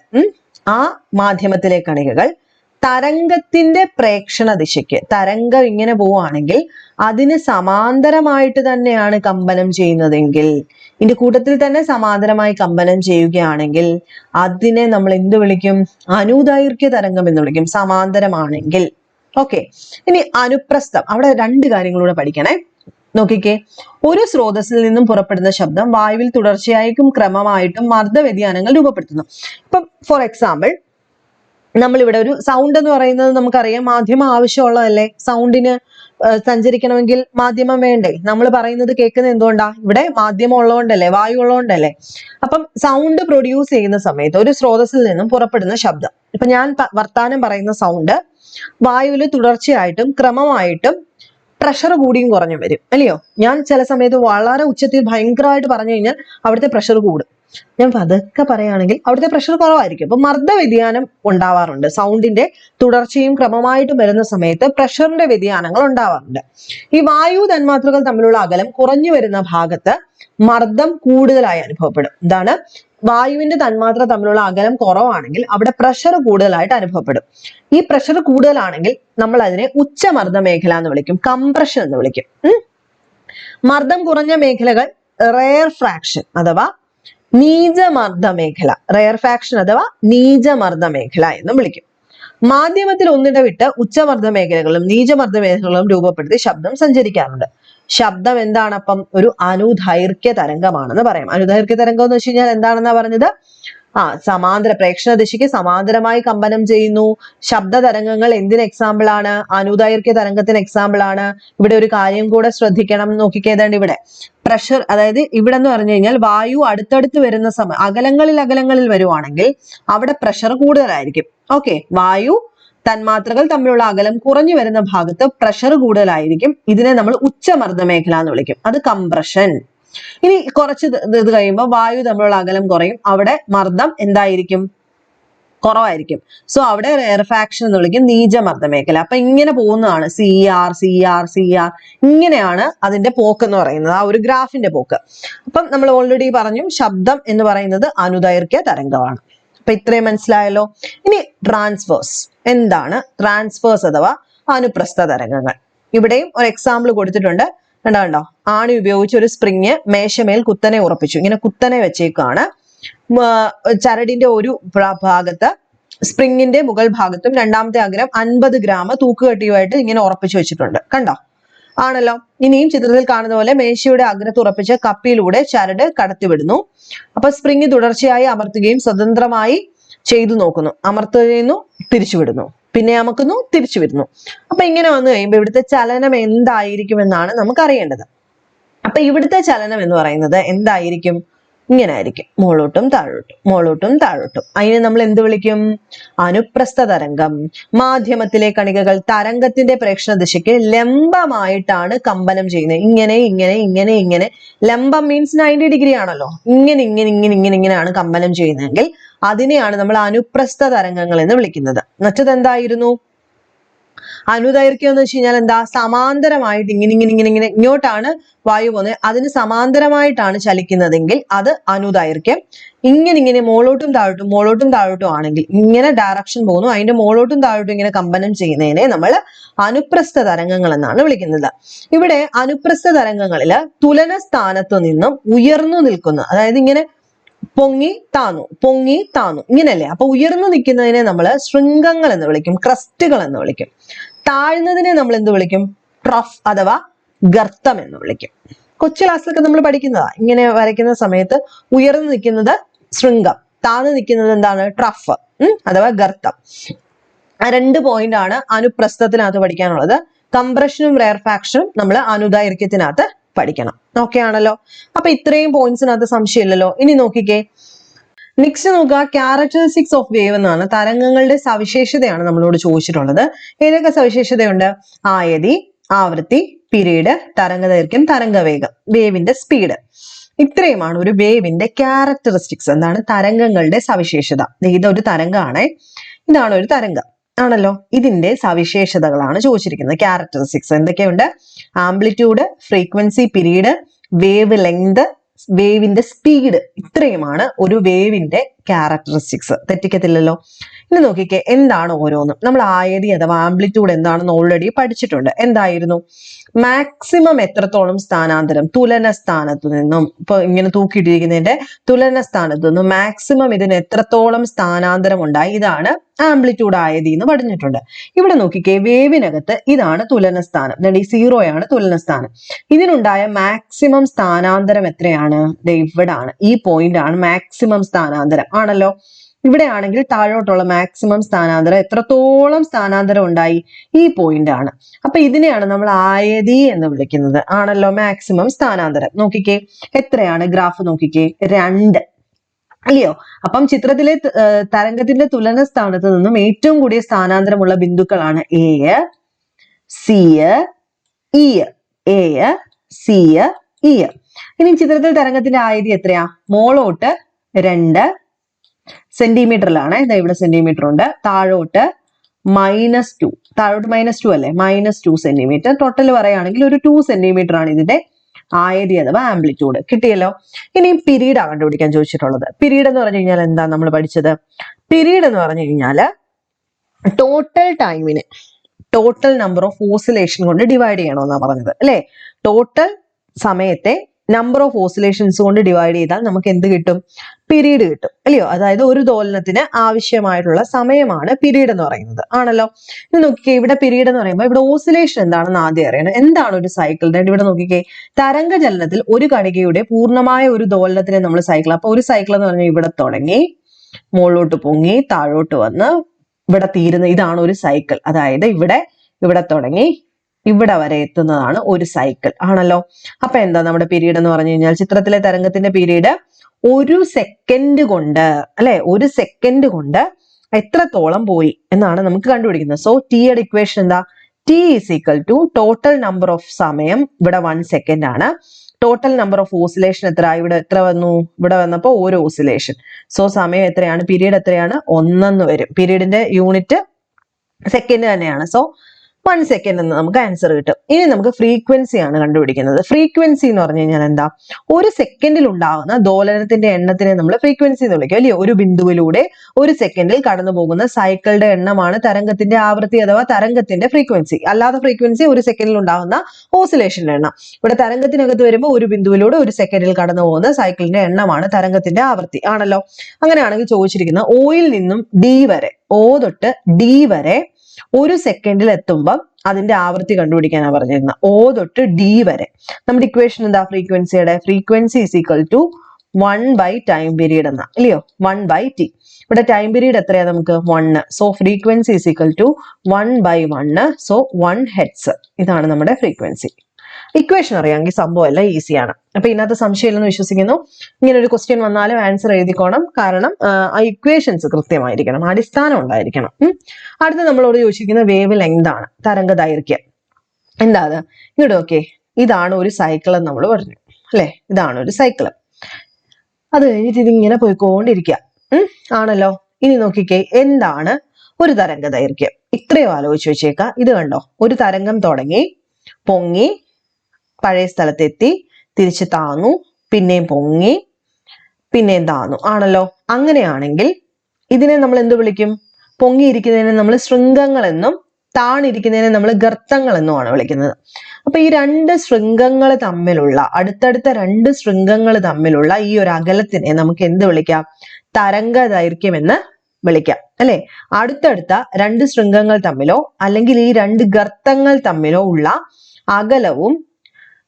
ആ മാധ്യമത്തിലെ കണികകൾ തരംഗത്തിന്റെ പ്രേക്ഷണ ദിശയ്ക്ക് തരംഗം ഇങ്ങനെ പോവുകയാണെങ്കിൽ അതിന് സമാന്തരമായിട്ട് തന്നെയാണ് കമ്പനം ചെയ്യുന്നതെങ്കിൽ ഇതിന്റെ കൂട്ടത്തിൽ തന്നെ സമാന്തരമായി കമ്പനം ചെയ്യുകയാണെങ്കിൽ അതിനെ നമ്മൾ എന്ത് വിളിക്കും? അനുദൈർഘ്യ തരംഗം എന്ന് വിളിക്കും. സമാന്തരമാണെങ്കിൽ. ഓക്കെ ഇനി അനുപ്രസ്ഥം. അവിടെ രണ്ട് കാര്യങ്ങളൂടെ പഠിക്കണേ. നോക്കിക്കേ. ഒരു സ്രോതസ്സിൽ നിന്നും പുറപ്പെടുന്ന ശബ്ദം വായുവിൽ തുടർച്ചയായിട്ടും ക്രമമായിട്ടും മർദ്ദ വ്യതിയാനങ്ങൾ രൂപപ്പെടുത്തുന്നു. ഇപ്പം ഫോർ എക്സാമ്പിൾ നമ്മൾ ഇവിടെ ഒരു സൗണ്ട് എന്ന് പറയുന്നത് നമുക്കറിയാം. മാധ്യമം ആവശ്യമുള്ളതല്ലേ? സൗണ്ടിന് സഞ്ചരിക്കണമെങ്കിൽ മാധ്യമം വേണ്ടേ? നമ്മൾ പറയുന്നത് കേൾക്കുന്നത് എന്തുകൊണ്ടാ? ഇവിടെ മാധ്യമം ഉള്ളതുകൊണ്ടല്ലേ വായു ഉള്ളതുകൊണ്ടല്ലേ. അപ്പം സൗണ്ട് പ്രൊഡ്യൂസ് ചെയ്യുന്ന സമയത്ത് ഒരു സ്രോതസ്സിൽ നിന്നും പുറപ്പെടുന്ന ശബ്ദം. ഇപ്പൊ ഞാൻ വർത്താനം പറയുന്ന സൗണ്ട് വായുവിൽ തുടർച്ചയായിട്ടും ക്രമമായിട്ടും പ്രഷർ കൂടിയും കുറഞ്ഞും വരും. അല്ലയോ? ഞാൻ ചില സമയത്ത് വളരെ ഉച്ചത്തിൽ ഭയങ്കരമായിട്ട് പറഞ്ഞു കഴിഞ്ഞാൽ അവിടുത്തെ പ്രഷർ കൂടും. ഞാൻ പതുക്കെ പറയുകയാണെങ്കിൽ അവിടുത്തെ പ്രഷർ കുറവായിരിക്കും. അപ്പൊ മർദ്ദ വ്യതിയാനം ഉണ്ടാവാറുണ്ട്. സൗണ്ടിന്റെ തുടർച്ചയും ക്രമമായിട്ടും വരുന്ന സമയത്ത് പ്രഷറിന്റെ വ്യതിയാനങ്ങൾ ഉണ്ടാവാറുണ്ട്. ഈ വായു തന്മാത്രകൾ തമ്മിലുള്ള അകലം കുറഞ്ഞു വരുന്ന ഭാഗത്ത് മർദ്ദം കൂടുതലായി അനുഭവപ്പെടും. എന്താണ് വായുവിന്റെ തന്മാത്ര തമ്മിലുള്ള അകലം കുറവാണെങ്കിൽ അവിടെ പ്രഷർ കൂടുതലായിട്ട് അനുഭവപ്പെടും. ഈ പ്രഷർ കൂടുതലാണെങ്കിൽ നമ്മൾ അതിനെ ഉച്ചമർദ്ദ മേഖല എന്ന് വിളിക്കും കംപ്രഷൻ എന്ന് വിളിക്കും. മർദ്ദം കുറഞ്ഞ മേഖലകൾ റെയർ ഫ്രാക്ഷൻ അഥവാ നീചമർദ്ദ മേഖല റെയർ ഫാക്ഷൻ അഥവാ നീചമർദ്ദ മേഖല എന്നും വിളിക്കും. മാധ്യമത്തിൽ ഒന്നിടവിട്ട് ഉച്ചമർദ്ദ മേഖലകളും നീചമർദ്ദ മേഖലകളും രൂപപ്പെടുത്തി ശബ്ദം സഞ്ചരിക്കാറുണ്ട്. ശബ്ദം എന്താണ് അപ്പം ഒരു അനുദൈർഘ്യ തരംഗമാണെന്ന് പറയാം. അനുദൈർഘ്യ തരംഗം എന്ന് വെച്ച് കഴിഞ്ഞാൽ എന്താണെന്നാ പറഞ്ഞത്? ആ സമാന്തര പ്രേക്ഷണ ദിശയ്ക്ക് സമാന്തരമായി കമ്പനം ചെയ്യുന്നു. ശബ്ദ തരംഗങ്ങൾ എന്തിന് എക്സാമ്പിൾ ആണ്? അനുദൈർഘ്യ തരംഗത്തിന് എക്സാമ്പിൾ ആണ്. ഇവിടെ ഒരു കാര്യം കൂടെ ശ്രദ്ധിക്കണം നോക്കിക്കേതാണ് ഇവിടെ. പ്രഷർ അതായത് ഇവിടെ എന്ന് പറഞ്ഞു കഴിഞ്ഞാൽ വായു അടുത്തടുത്ത് വരുന്ന സമയം അകലങ്ങളിൽ അകലങ്ങളിൽ വരുവാണെങ്കിൽ അവിടെ പ്രഷർ കൂടുതലായിരിക്കും. ഓക്കെ വായു തന്മാത്രകൾ തമ്മിലുള്ള അകലം കുറഞ്ഞു വരുന്ന ഭാഗത്ത് പ്രഷർ കൂടുതലായിരിക്കും. ഇതിനെ നമ്മൾ ഉച്ചമർദ്ദ മേഖല എന്ന് വിളിക്കും. അത് കംപ്രഷൻ ഇനി കുറച്ച് ഇത് കഴിയുമ്പോൾ വായു തമ്മിലുള്ള അകലം കുറയും. അവിടെ മർദ്ദം എന്തായിരിക്കും? കുറവായിരിക്കും. സോ അവിടെ റെയർഫാക്ഷൻ എന്ന് വിളിക്കും നീചമർദ്ദ മേഖല. അപ്പൊ ഇങ്ങനെ പോകുന്നതാണ് C R C R C R ഇങ്ങനെയാണ് അതിന്റെ പോക്ക് എന്ന് പറയുന്നത്. ആ ഒരു ഗ്രാഫിന്റെ പോക്ക്. അപ്പം നമ്മൾ ഓൾറെഡി പറഞ്ഞു ശബ്ദം എന്ന് പറയുന്നത് അനുദൈർഘ്യ തരംഗമാണ്. അപ്പൊ ഇത്രയും മനസ്സിലായല്ലോ? ഇനി ട്രാൻസ്ഫേഴ്സ് എന്താണ് ട്രാൻസ്ഫേഴ്സ് അഥവാ അനുപ്രസ്ഥ തരംഗങ്ങൾ? ഇവിടെയും ഒരു എക്സാമ്പിൾ കൊടുത്തിട്ടുണ്ട്. കണ്ടോ? ആണി ഉപയോഗിച്ച് ഒരു സ്പ്രിങ് മേശമേൽ കുത്തനെ ഉറപ്പിച്ചു. ഇങ്ങനെ കുത്തനെ വെച്ചേക്കാണ് ചരടിന്റെ ഒരു ഭാഗത്ത് സ്പ്രിങ്ങിന്റെ മുകൾ ഭാഗത്തും രണ്ടാമത്തെ അഗ്രം അൻപത് ഗ്രാം തൂക്കുകെട്ടിയുമായിട്ട് ഇങ്ങനെ ഉറപ്പിച്ചു വെച്ചിട്ടുണ്ട്. കണ്ടോ? ആണല്ലോ? ഇനിയും ചിത്രത്തിൽ കാണുന്ന പോലെ മേശയുടെ അഗ്രത്ത് ഉറപ്പിച്ച കപ്പിയിലൂടെ ചരട് കടത്തിവിടുന്നു. അപ്പൊ സ്പ്രിങ് തുടർച്ചയായി അമർത്തുകയും സ്വതന്ത്രമായി ചെയ്തു നോക്കുന്നു. അമർത്തുന്നു തിരിച്ചുവിടുന്നു. പിന്നെ അമക്കുന്നു തിരിച്ചു വരുന്നു അപ്പൊ ഇങ്ങനെ വന്നു കഴിയുമ്പോൾ ഇവിടുത്തെ ചലനം എന്തായിരിക്കും എന്നാണ് നമുക്ക് അറിയേണ്ടത് അപ്പൊ ഇവിടുത്തെ ചലനം എന്ന് പറയുന്നത് എന്തായിരിക്കും? ഇങ്ങനെ ആയിരിക്കും മുകളോട്ടും താഴോട്ടും മുകളോട്ടും താഴോട്ടും. അതിനെ നമ്മൾ എന്ത് വിളിക്കും? അനുപ്രസ്ഥ തരംഗം മാധ്യമത്തിലെ കണികകൾ തരംഗത്തിന്റെ പ്രേക്ഷണ ദിശയ്ക്ക് ലംബമായിട്ടാണ് കമ്പനം ചെയ്യുന്നത്. ഇങ്ങനെ ഇങ്ങനെ ഇങ്ങനെ ഇങ്ങനെ. ലംബം മീൻസ് നയന്റി ഡിഗ്രി ആണല്ലോ. ഇങ്ങനെ ഇങ്ങനെ ഇങ്ങനെ ഇങ്ങനെ ഇങ്ങനെയാണ് കമ്പനം ചെയ്യുന്നതെങ്കിൽ അതിനെയാണ് നമ്മൾ അനുപ്രസ്ഥ തരംഗങ്ങൾ എന്ന് വിളിക്കുന്നത്. മറ്റത് എന്തായിരുന്നു അനുദൈർഘ്യം എന്ന് വെച്ച് കഴിഞ്ഞാൽ എന്താ? സമാന്തരമായിട്ട് ഇങ്ങനെ ഇങ്ങനെ ഇങ്ങനെ ഇങ്ങനെ ഇങ്ങോട്ടാണ് വായു പോകുന്നത്. അതിന് സമാന്തരമായിട്ടാണ് ചലിക്കുന്നതെങ്കിൽ അത് അനുദൈർഘ്യം. ഇങ്ങനെ ഇങ്ങനെ മോളോട്ടും താഴോട്ടും മോളോട്ടും താഴോട്ടും ആണെങ്കിൽ ഇങ്ങനെ ഡയറക്ഷൻ പോകുന്നു. അതിന്റെ മോളോട്ടും താഴോട്ടും ഇങ്ങനെ കമ്പനം ചെയ്യുന്നതിനെ നമ്മൾ അനുപ്രസ്ഥ തരംഗങ്ങൾ എന്നാണ് വിളിക്കുന്നത്. ഇവിടെ അനുപ്രസ്ഥ തരംഗങ്ങളിൽ തുലന സ്ഥാനത്ത് നിന്നും ഉയർന്നു നിൽക്കുന്ന. അതായത് ഇങ്ങനെ പൊങ്ങി താന്നു പൊങ്ങി താന്നു. ഇങ്ങനെയല്ലേ? അപ്പൊ ഉയർന്നു നിൽക്കുന്നതിനെ നമ്മൾ ശൃംഗങ്ങൾ എന്ന് വിളിക്കും ക്രസ്റ്റുകൾ എന്ന് വിളിക്കും. താഴ്ന്നതിനെ നമ്മൾ എന്ത് വിളിക്കും? ട്രഫ് അഥവാ ഗർത്തം എന്ന് വിളിക്കും. കൊച്ചു ക്ലാസ്സിലൊക്കെ നമ്മൾ പഠിക്കുന്നതാ. ഇങ്ങനെ വരയ്ക്കുന്ന സമയത്ത് ഉയർന്നു നിൽക്കുന്നത് ശൃംഗം. താഴ്ന്നു നിൽക്കുന്നത് എന്താണ്? ട്രഫ്. അഥവാ ഗർത്തം. രണ്ട് പോയിന്റ് ആണ് അനുപ്രസ്ഥത്തിനകത്ത് പഠിക്കാനുള്ളത്. കംപ്രഷനും റെയർഫാക്ഷനും നമ്മൾ അനുദൈർഘ്യത്തിനകത്ത് പഠിക്കണം. ഓക്കെ ആണല്ലോ? അപ്പൊ ഇത്രയും പോയിന്റ്സിനകത്ത് സംശയമില്ലല്ലോ? ഇനി നോക്കിക്കേ. നെക്സ്റ്റ് നോക്കുക. ക്യാരക്ടറിസ്റ്റിക്സ് ഓഫ് വേവ് എന്നാണ്. തരംഗങ്ങളുടെ സവിശേഷതയാണ് നമ്മളോട് ചോദിച്ചിട്ടുള്ളത്. ഏതൊക്കെ സവിശേഷതയുണ്ട്? ആയതി ആവൃത്തി പീരീഡ് തരംഗദൈർഘ്യം തരംഗവേഗം വേവിന്റെ സ്പീഡ് ഇത്രയുമാണ് ഒരു വേവിന്റെ ക്യാരക്ടറിസ്റ്റിക്സ് എന്താണ്? തരംഗങ്ങളുടെ സവിശേഷത. ഇതൊരു തരംഗമാണ് ഇതാണ് ഒരു തരംഗം. ആണല്ലോ? ഇതിന്റെ സവിശേഷതകളാണ് ചോദിച്ചിരിക്കുന്നത്. ക്യാരക്ടറിസ്റ്റിക്സ് എന്തൊക്കെയുണ്ട്? Amplitude frequency period wave length വേവിന്റെ സ്പീഡ് ഇത്രയുമാണ് ഒരു വേവിന്റെ ക്യാരക്ടറിസ്റ്റിക്സ് തെറ്റിക്കത്തില്ലല്ലോ? ഇനി നോക്കിക്കേ എന്താണ് ഓരോന്നും? നമ്മൾ ആയതി അഥവാ ആംപ്ലിറ്റ്യൂഡ് എന്താണെന്ന് ഓൾറെഡി പഠിച്ചിട്ടുണ്ട്. എന്തായിരുന്നു? മാക്സിമം എത്രത്തോളം സ്ഥാനാന്തരം? തുലന സ്ഥാനത്തു നിന്നും. ഇപ്പൊ ഇങ്ങനെ തൂക്കിയിട്ടിരിക്കുന്നതിന്റെ തുലന സ്ഥാനത്തു നിന്നും മാക്സിമം ഇതിന് എത്രത്തോളം സ്ഥാനാന്തരം ഉണ്ടായി? ഇതാണ് ആംപ്ലിറ്റ്യൂഡ് ആയതി എന്ന് പഠിഞ്ഞിട്ടുണ്ട് ഇവിടെ നോക്കിക്കേ വേവിനകത്ത് ഇതാണ് തുലനസ്ഥാനം. ദാ ഈ സീറോയാണ് തുലന സ്ഥാനം ഇതിനുണ്ടായ മാക്സിമം സ്ഥാനാന്തരം എത്രയാണ്? ഇവിടാണ്. ഈ പോയിന്റ് ആണ് മാക്സിമം സ്ഥാനാന്തരം. ആണല്ലോ? ഇവിടെ ആണെങ്കിൽ താഴോട്ടുള്ള മാക്സിമം സ്ഥാനാന്തരം എത്രത്തോളം സ്ഥാനാന്തരം ഉണ്ടായി? ഈ പോയിന്റ് ആണ്. അപ്പൊ ഇതിനെയാണ് നമ്മൾ ആയതി എന്ന് വിളിക്കുന്നത്. ആണല്ലോ? മാക്സിമം സ്ഥാനാന്തരം. നോക്കിക്കേ എത്രയാണ്? ഗ്രാഫ് നോക്കിക്കേ രണ്ട്. അല്ലയോ? അപ്പം ചിത്രത്തിലെ തരംഗത്തിന്റെ തുലന സ്ഥാനത്ത് നിന്നും ഏറ്റവും കൂടിയ സ്ഥാനാന്തരമുള്ള ബിന്ദുക്കളാണ് A C E A C E. ഇനി ചിത്രത്തിൽ തരംഗത്തിന്റെ ആയതി എത്രയാ? മോളോട്ട് രണ്ട് സെന്റിമീറ്ററിലാണ്. ഇതാ ഇവിടെ സെന്റിമീറ്റർ ഉണ്ട്. താഴോട്ട് മൈനസ് ടു. താഴോട്ട് മൈനസ് ടു അല്ലേ? Minus two centimetre. ടോട്ടൽ പറയുകയാണെങ്കിൽ ഒരു ടു സെന്റിമീറ്റർ ആണ് ഇതിന്റെ ആയതി അഥവാ ആംപ്ലിറ്റ്യൂഡ് കിട്ടിയല്ലോ. ഇനിയും പിരീഡ് ആണ് കണ്ടുപിടിക്കാൻ ചോദിച്ചിട്ടുള്ളത്. പിരീഡ് എന്ന് പറഞ്ഞു കഴിഞ്ഞാൽ എന്താ നമ്മൾ പഠിച്ചത്? പിരീഡ് എന്ന് പറഞ്ഞു കഴിഞ്ഞാൽ ടോട്ടൽ ടൈമിന് ടോട്ടൽ നമ്പർ ഓഫ് ഓസിലേഷൻ കൊണ്ട് ഡിവൈഡ് ചെയ്യണമെന്നാണ് പറഞ്ഞത്. അല്ലെ? ടോട്ടൽ സമയത്തെ നമ്പർ ഓഫ് ഓസിലേഷൻസ് കൊണ്ട് ഡിവൈഡ് ചെയ്താൽ നമുക്ക് എന്ത് കിട്ടും? പിരീഡ് കിട്ടും. അല്ലയോ? അതായത് ഒരു ദോലനത്തിന് ആവശ്യമായിട്ടുള്ള സമയമാണ് പിരീഡ് എന്ന് പറയുന്നത്. ആണല്ലോ? ഇത് നോക്കിക്കേ ഇവിടെ പിരീഡ് എന്ന് പറയുമ്പോൾ ഇവിടെ ഓസിലേഷൻ എന്താണെന്ന് ആദ്യം അറിയണം. എന്താണ് ഒരു സൈക്കിൾ ഇവിടെ നോക്കിക്കേ. തരംഗ ചലനത്തിൽ ഒരു കണികയുടെ പൂർണമായ ഒരു ദോലനത്തിനെ നമ്മൾ സൈക്കിൾ അപ്പൊ ഒരു സൈക്കിൾ എന്ന് പറഞ്ഞാൽ ഇവിടെ തുടങ്ങി മുകളിലോട്ട് പൊങ്ങി താഴോട്ട് വന്ന് ഇവിടെ തീരുന്ന ഇതാണ് ഒരു സൈക്കിൾ അതായത് ഇവിടെ ഇവിടെ തുടങ്ങി ഇവിടെ വരെ എത്തുന്നതാണ് ഒരു സൈക്കിൾ ആണല്ലോ? അപ്പൊ എന്താ നമ്മുടെ പീരീഡ് എന്ന് പറഞ്ഞു കഴിഞ്ഞാൽ ചിത്രത്തിലെ തരംഗത്തിന്റെ പീരീഡ് ഒരു സെക്കൻഡ് കൊണ്ട് അല്ലെ? ഒരു സെക്കൻഡ് കൊണ്ട് എത്രത്തോളം പോയി എന്നാണ് നമുക്ക് കണ്ടുപിടിക്കുന്നത്. സോ ടിയുടെ ഇക്വേഷൻ എന്താ? T is equal to total number of സമയം ഇവിടെ വൺ സെക്കൻഡ് ആണ്. ടോട്ടൽ നമ്പർ ഓഫ് ഓസിലേഷൻ എത്ര ഇവിടെ എത്ര വന്നു? ഇവിടെ വന്നപ്പോൾ ഒരു ഓസിലേഷൻ സോ സമയം എത്രയാണ്? പീരീഡ് എത്രയാണ്? ഒന്നെന്ന് വരും. പീരീഡിന്റെ യൂണിറ്റ് സെക്കൻഡ് തന്നെയാണ്. സോ വൺ സെക്കൻഡ് എന്ന് നമുക്ക് ആൻസർ കിട്ടും. ഇനി നമുക്ക് ഫ്രീക്വൻസി ആണ് കണ്ടുപിടിക്കുന്നത്. ഫ്രീക്വൻസി എന്ന് പറഞ്ഞു കഴിഞ്ഞാൽ എന്താ? ഒരു സെക്കൻഡിൽ ഉണ്ടാകുന്ന ദോലനത്തിന്റെ എണ്ണത്തിനെ നമ്മൾ ഫ്രീക്വൻസി എന്ന് വിളിക്കും അല്ലയോ ഒരു ബിന്ദുവിലൂടെ ഒരു സെക്കൻഡിൽ കടന്നു പോകുന്ന സൈക്കിളുടെ എണ്ണമാണ് തരംഗത്തിന്റെ ആവൃത്തി അഥവാ തരംഗത്തിന്റെ ഫ്രീക്വൻസി അല്ലാതെ ഫ്രീക്വൻസി ഒരു സെക്കൻഡിൽ ഉണ്ടാകുന്ന ഓസിലേഷന്റെ എണ്ണം. ഇവിടെ തരംഗത്തിനകത്ത് വരുമ്പോൾ ഒരു ബിന്ദുവിലൂടെ ഒരു സെക്കൻഡിൽ കടന്നു പോകുന്ന സൈക്കിളിന്റെ എണ്ണമാണ് തരംഗത്തിന്റെ ആവൃത്തി. ആണല്ലോ? അങ്ങനെയാണെങ്കിൽ ചോദിച്ചിരിക്കുന്ന ഓയിൽ നിന്നും ഡി വരെ ഓ തൊട്ട് ഡി വരെ ഒരു സെക്കൻഡിൽ എത്തുമ്പം അതിന്റെ ആവൃത്തി കണ്ടുപിടിക്കാനാണ് പറഞ്ഞിരുന്നത് ഓ തൊട്ട് ഡി വരെ. നമ്മുടെ ഇക്വേഷൻ എന്താ? ഫ്രീക്വൻസിയുടെ frequency is equal to one by time period എന്ന. ഇല്ലയോ? വൺ ബൈ ടി ഇവിടെ ടൈം പീരീഡ് എത്രയാ നമുക്ക്? One so frequency is equal to one by one so one Hertz ഇതാണ് നമ്മുടെ ഫ്രീക്വൻസി ഇക്വേഷൻ അറിയാമെങ്കിൽ സംഭവം എല്ലാം ഈസിയാണ് അപ്പൊ ഇതിനകത്ത് സംശയമില്ലെന്ന് വിശ്വസിക്കുന്നു. ഇങ്ങനെ ഒരു ക്വസ്റ്റ്യൻ വന്നാലും ആൻസർ എഴുതിക്കോണം. കാരണം ആ, ഇക്വേഷൻസ് കൃത്യമായിരിക്കണം അടിസ്ഥാനം ഉണ്ടായിരിക്കണം. അടുത്ത നമ്മളോട് ചോദിച്ചിരിക്കുന്ന വേവ് ലെങ്ത് ആണ് തരംഗ ദൈർഘ്യം. എന്താ അത്? ഓക്കെ ഇതാണ് ഒരു സൈക്കിൾ എന്ന് നമ്മൾ പറഞ്ഞു. അല്ലെ? ഇതാണ് ഒരു സൈക്കിൾ അത് കഴിഞ്ഞിട്ട് ഇതിങ്ങനെ പോയിക്കൊണ്ടിരിക്കുക ആണല്ലോ? ഇനി നോക്കിക്കേ. എന്താണ് ഒരു തരംഗ ദൈർഘ്യം ഇത്രയും ആലോചിച്ച് വെച്ചേക്കാം. ഇത് കണ്ടോ? ഒരു തരംഗം തുടങ്ങി പൊങ്ങി പഴയ സ്ഥലത്തെത്തി തിരിച്ച് താന്നു പിന്നെയും പൊങ്ങി പിന്നെയും താന്നു. ആണല്ലോ? അങ്ങനെയാണെങ്കിൽ ഇതിനെ നമ്മൾ എന്ത് വിളിക്കും? പൊങ്ങിയിരിക്കുന്നതിനെ നമ്മൾ ശൃംഗങ്ങൾ എന്നും താണിരിക്കുന്നതിനെ നമ്മൾ ഗർത്തങ്ങൾ എന്നുമാണ് വിളിക്കുന്നത്. അപ്പൊ ഈ രണ്ട് ശൃംഗങ്ങൾ തമ്മിലുള്ള അടുത്തടുത്ത രണ്ട് ശൃംഗങ്ങൾ തമ്മിലുള്ള ഈ ഒരു അകലത്തിനെ നമുക്ക് എന്ത് വിളിക്കാം? തരംഗ ദൈർഘ്യം എന്ന് വിളിക്കാം. അല്ലെ? അടുത്തടുത്ത രണ്ട് ശൃംഗങ്ങൾ തമ്മിലോ അല്ലെങ്കിൽ ഈ രണ്ട് ഗർത്തങ്ങൾ തമ്മിലോ ഉള്ള അകലവും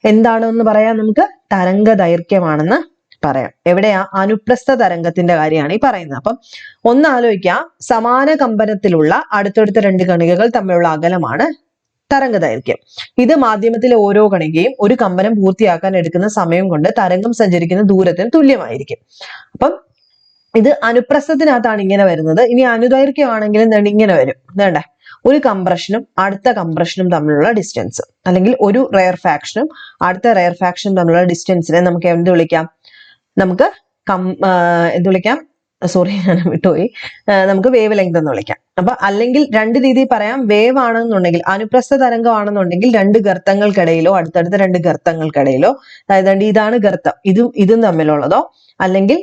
എന്താണെന്ന് പറയാം നമുക്ക്? തരംഗ ദൈർഘ്യമാണെന്ന് പറയാം. എവിടെയാ? അനുപ്രസ്ഥ തരംഗത്തിന്റെ കാര്യമാണ് ഈ പറയുന്നത്. അപ്പം ഒന്ന് ആലോചിക്കുക സമാന കമ്പനത്തിലുള്ള അടുത്തടുത്ത രണ്ട് കണികകൾ തമ്മിലുള്ള അകലമാണ് തരംഗ ദൈർഘ്യം. ഇത് മാധ്യമത്തിലെ ഓരോ കണികയും ഒരു കമ്പനം പൂർത്തിയാക്കാൻ എടുക്കുന്ന സമയം കൊണ്ട് തരംഗം സഞ്ചരിക്കുന്ന ദൂരത്തിന് തുല്യമായിരിക്കും. അപ്പം ഇത് അനുപ്രസ്ഥത്തിനകത്താണ് ഇങ്ങനെ വരുന്നത്. ഇനി അനുദൈർഘ്യമാണെങ്കിലും ഇങ്ങനെ വരും. വേണ്ടേ? ഒരു കംപ്രഷനും അടുത്ത കംപ്രഷനും തമ്മിലുള്ള ഡിസ്റ്റൻസ് അല്ലെങ്കിൽ ഒരു റെയർ ഫാക്ഷനും അടുത്ത റെയർ ഫാക്ഷനും തമ്മിലുള്ള ഡിസ്റ്റൻസിനെ നമുക്ക് എന്ത് വിളിക്കാം? നമുക്ക് കം എന്ത് വിളിക്കാം? സോറി [laughs] ഞാൻ വിട്ടുപോയി. നമുക്ക് വേവ് ലെങ്ത് എന്ന് വിളിക്കാം. അപ്പൊ അല്ലെങ്കിൽ രണ്ട് രീതി പറയാം. വേവ് ആണെന്നുണ്ടെങ്കിൽ അനുപ്രസ്ഥ തരംഗമാണെന്നുണ്ടെങ്കിൽ രണ്ട് ഗർത്തങ്ങൾക്കിടയിലോ അടുത്തടുത്ത രണ്ട് ഗർത്തങ്ങൾക്കിടയിലോ അതായത് ഇതാണ് ഗർത്തം. ഇതും ഇതും തമ്മിലുള്ളതോ അല്ലെങ്കിൽ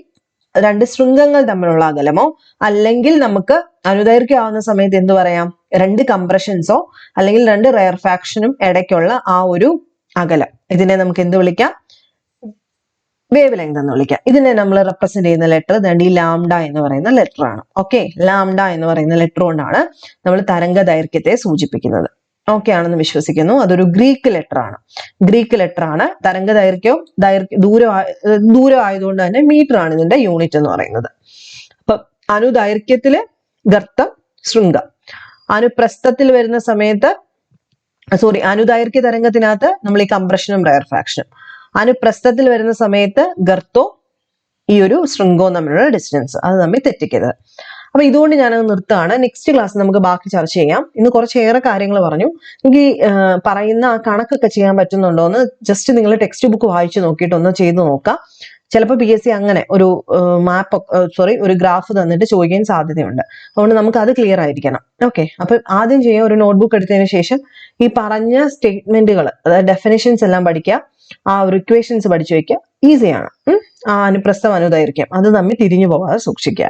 രണ്ട് ശൃംഗങ്ങൾ തമ്മിലുള്ള അകലമോ അല്ലെങ്കിൽ നമുക്ക് അനുദൈർഘ്യമാവുന്ന സമയത്ത് എന്ത് പറയാം? രണ്ട് കംപ്രഷൻസോ അല്ലെങ്കിൽ രണ്ട് റെയർ ഫാക്ഷനും ഇടയ്ക്കുള്ള ആ ഒരു അകലം. ഇതിനെ നമുക്ക് എന്ത് വിളിക്കാം? വേവ് ലെങ്ത് എന്ന് വിളിക്കാം. ഇതിനെ നമ്മൾ റെപ്രസെന്റ് ചെയ്യുന്ന ലെറ്റർ ഈ ലാംഡ എന്ന് പറയുന്ന ലെറ്റർ ആണ്. ഓക്കെ ലാംഡ എന്ന് പറയുന്ന ലെറ്റർ കൊണ്ടാണ് നമ്മൾ തരംഗ ദൈർഘ്യത്തെ സൂചിപ്പിക്കുന്നത്. ഓക്കെ ആണെന്ന് വിശ്വസിക്കുന്നു. അതൊരു ഗ്രീക്ക് ലെറ്റർ ആണ്. ഗ്രീക്ക് ലെറ്റർ ആണ്. തരംഗ ദൈർഘ്യ ദൂരം ദൂരം ആയതുകൊണ്ട് തന്നെ മീറ്റർ ആണ് ഇതിന്റെ യൂണിറ്റ് എന്ന് പറയുന്നത്. അപ്പൊ അനുദൈർഘ്യത്തിൽ ഗർത്തം ശൃംഗം. അനുപ്രസ്ഥത്തിൽ വരുന്ന സമയത്ത് സോറി അനുദൈർഘ്യ തരംഗത്തിനകത്ത് നമ്മൾ ഈ കംപ്രഷനും റയർഫാക്ഷനും അനുപ്രസ്ഥത്തിൽ വരുന്ന സമയത്ത് ഗർത്തോ ഈ ഒരു ശൃംഗവും തമ്മിലുള്ള ഡിസ്റ്റൻസ് അത് തമ്മിൽ തെറ്റിക്കരുത്. അപ്പൊ ഇതുകൊണ്ട് ഞാനത് നിർത്തുകയാണ്. നെക്സ്റ്റ് ക്ലാസ് നമുക്ക് ബാക്കി ചർച്ച ചെയ്യാം. ഇന്ന് കുറച്ചേറെ കാര്യങ്ങൾ പറഞ്ഞു. എനിക്ക് പറയുന്ന ആ കണക്കൊക്കെ ചെയ്യാൻ പറ്റുന്നുണ്ടോ എന്ന് ജസ്റ്റ് നിങ്ങൾ ടെക്സ്റ്റ് ബുക്ക് വായിച്ച് നോക്കിയിട്ട് ഒന്ന് ചെയ്ത് നോക്കാം. ചിലപ്പോൾ പി എസ് സി അങ്ങനെ ഒരു മാപ്പ് സോറി ഒരു ഗ്രാഫ് തന്നിട്ട് ചോദിക്കാൻ സാധ്യതയുണ്ട്. അതുകൊണ്ട് നമുക്ക് അത് ക്ലിയർ ആയിരിക്കണം. ഓക്കെ അപ്പൊ ആദ്യം ചെയ്യാൻ ഒരു നോട്ട്ബുക്ക് എടുത്തതിന് ശേഷം ഈ പറഞ്ഞ സ്റ്റേറ്റ്മെന്റുകൾ അതായത് ഡെഫിനേഷൻസ് എല്ലാം പഠിക്കുക. ആ ഒരു ഇക്വേഷൻസ് പഠിച്ചു വയ്ക്കുക. ഈസിയാണ്. ആ അനുപ്രസ്ഥം അനുദൈർഘ്യം. അത് തമ്മിൽ തിരിഞ്ഞു പോകാതെ സൂക്ഷിക്കുക.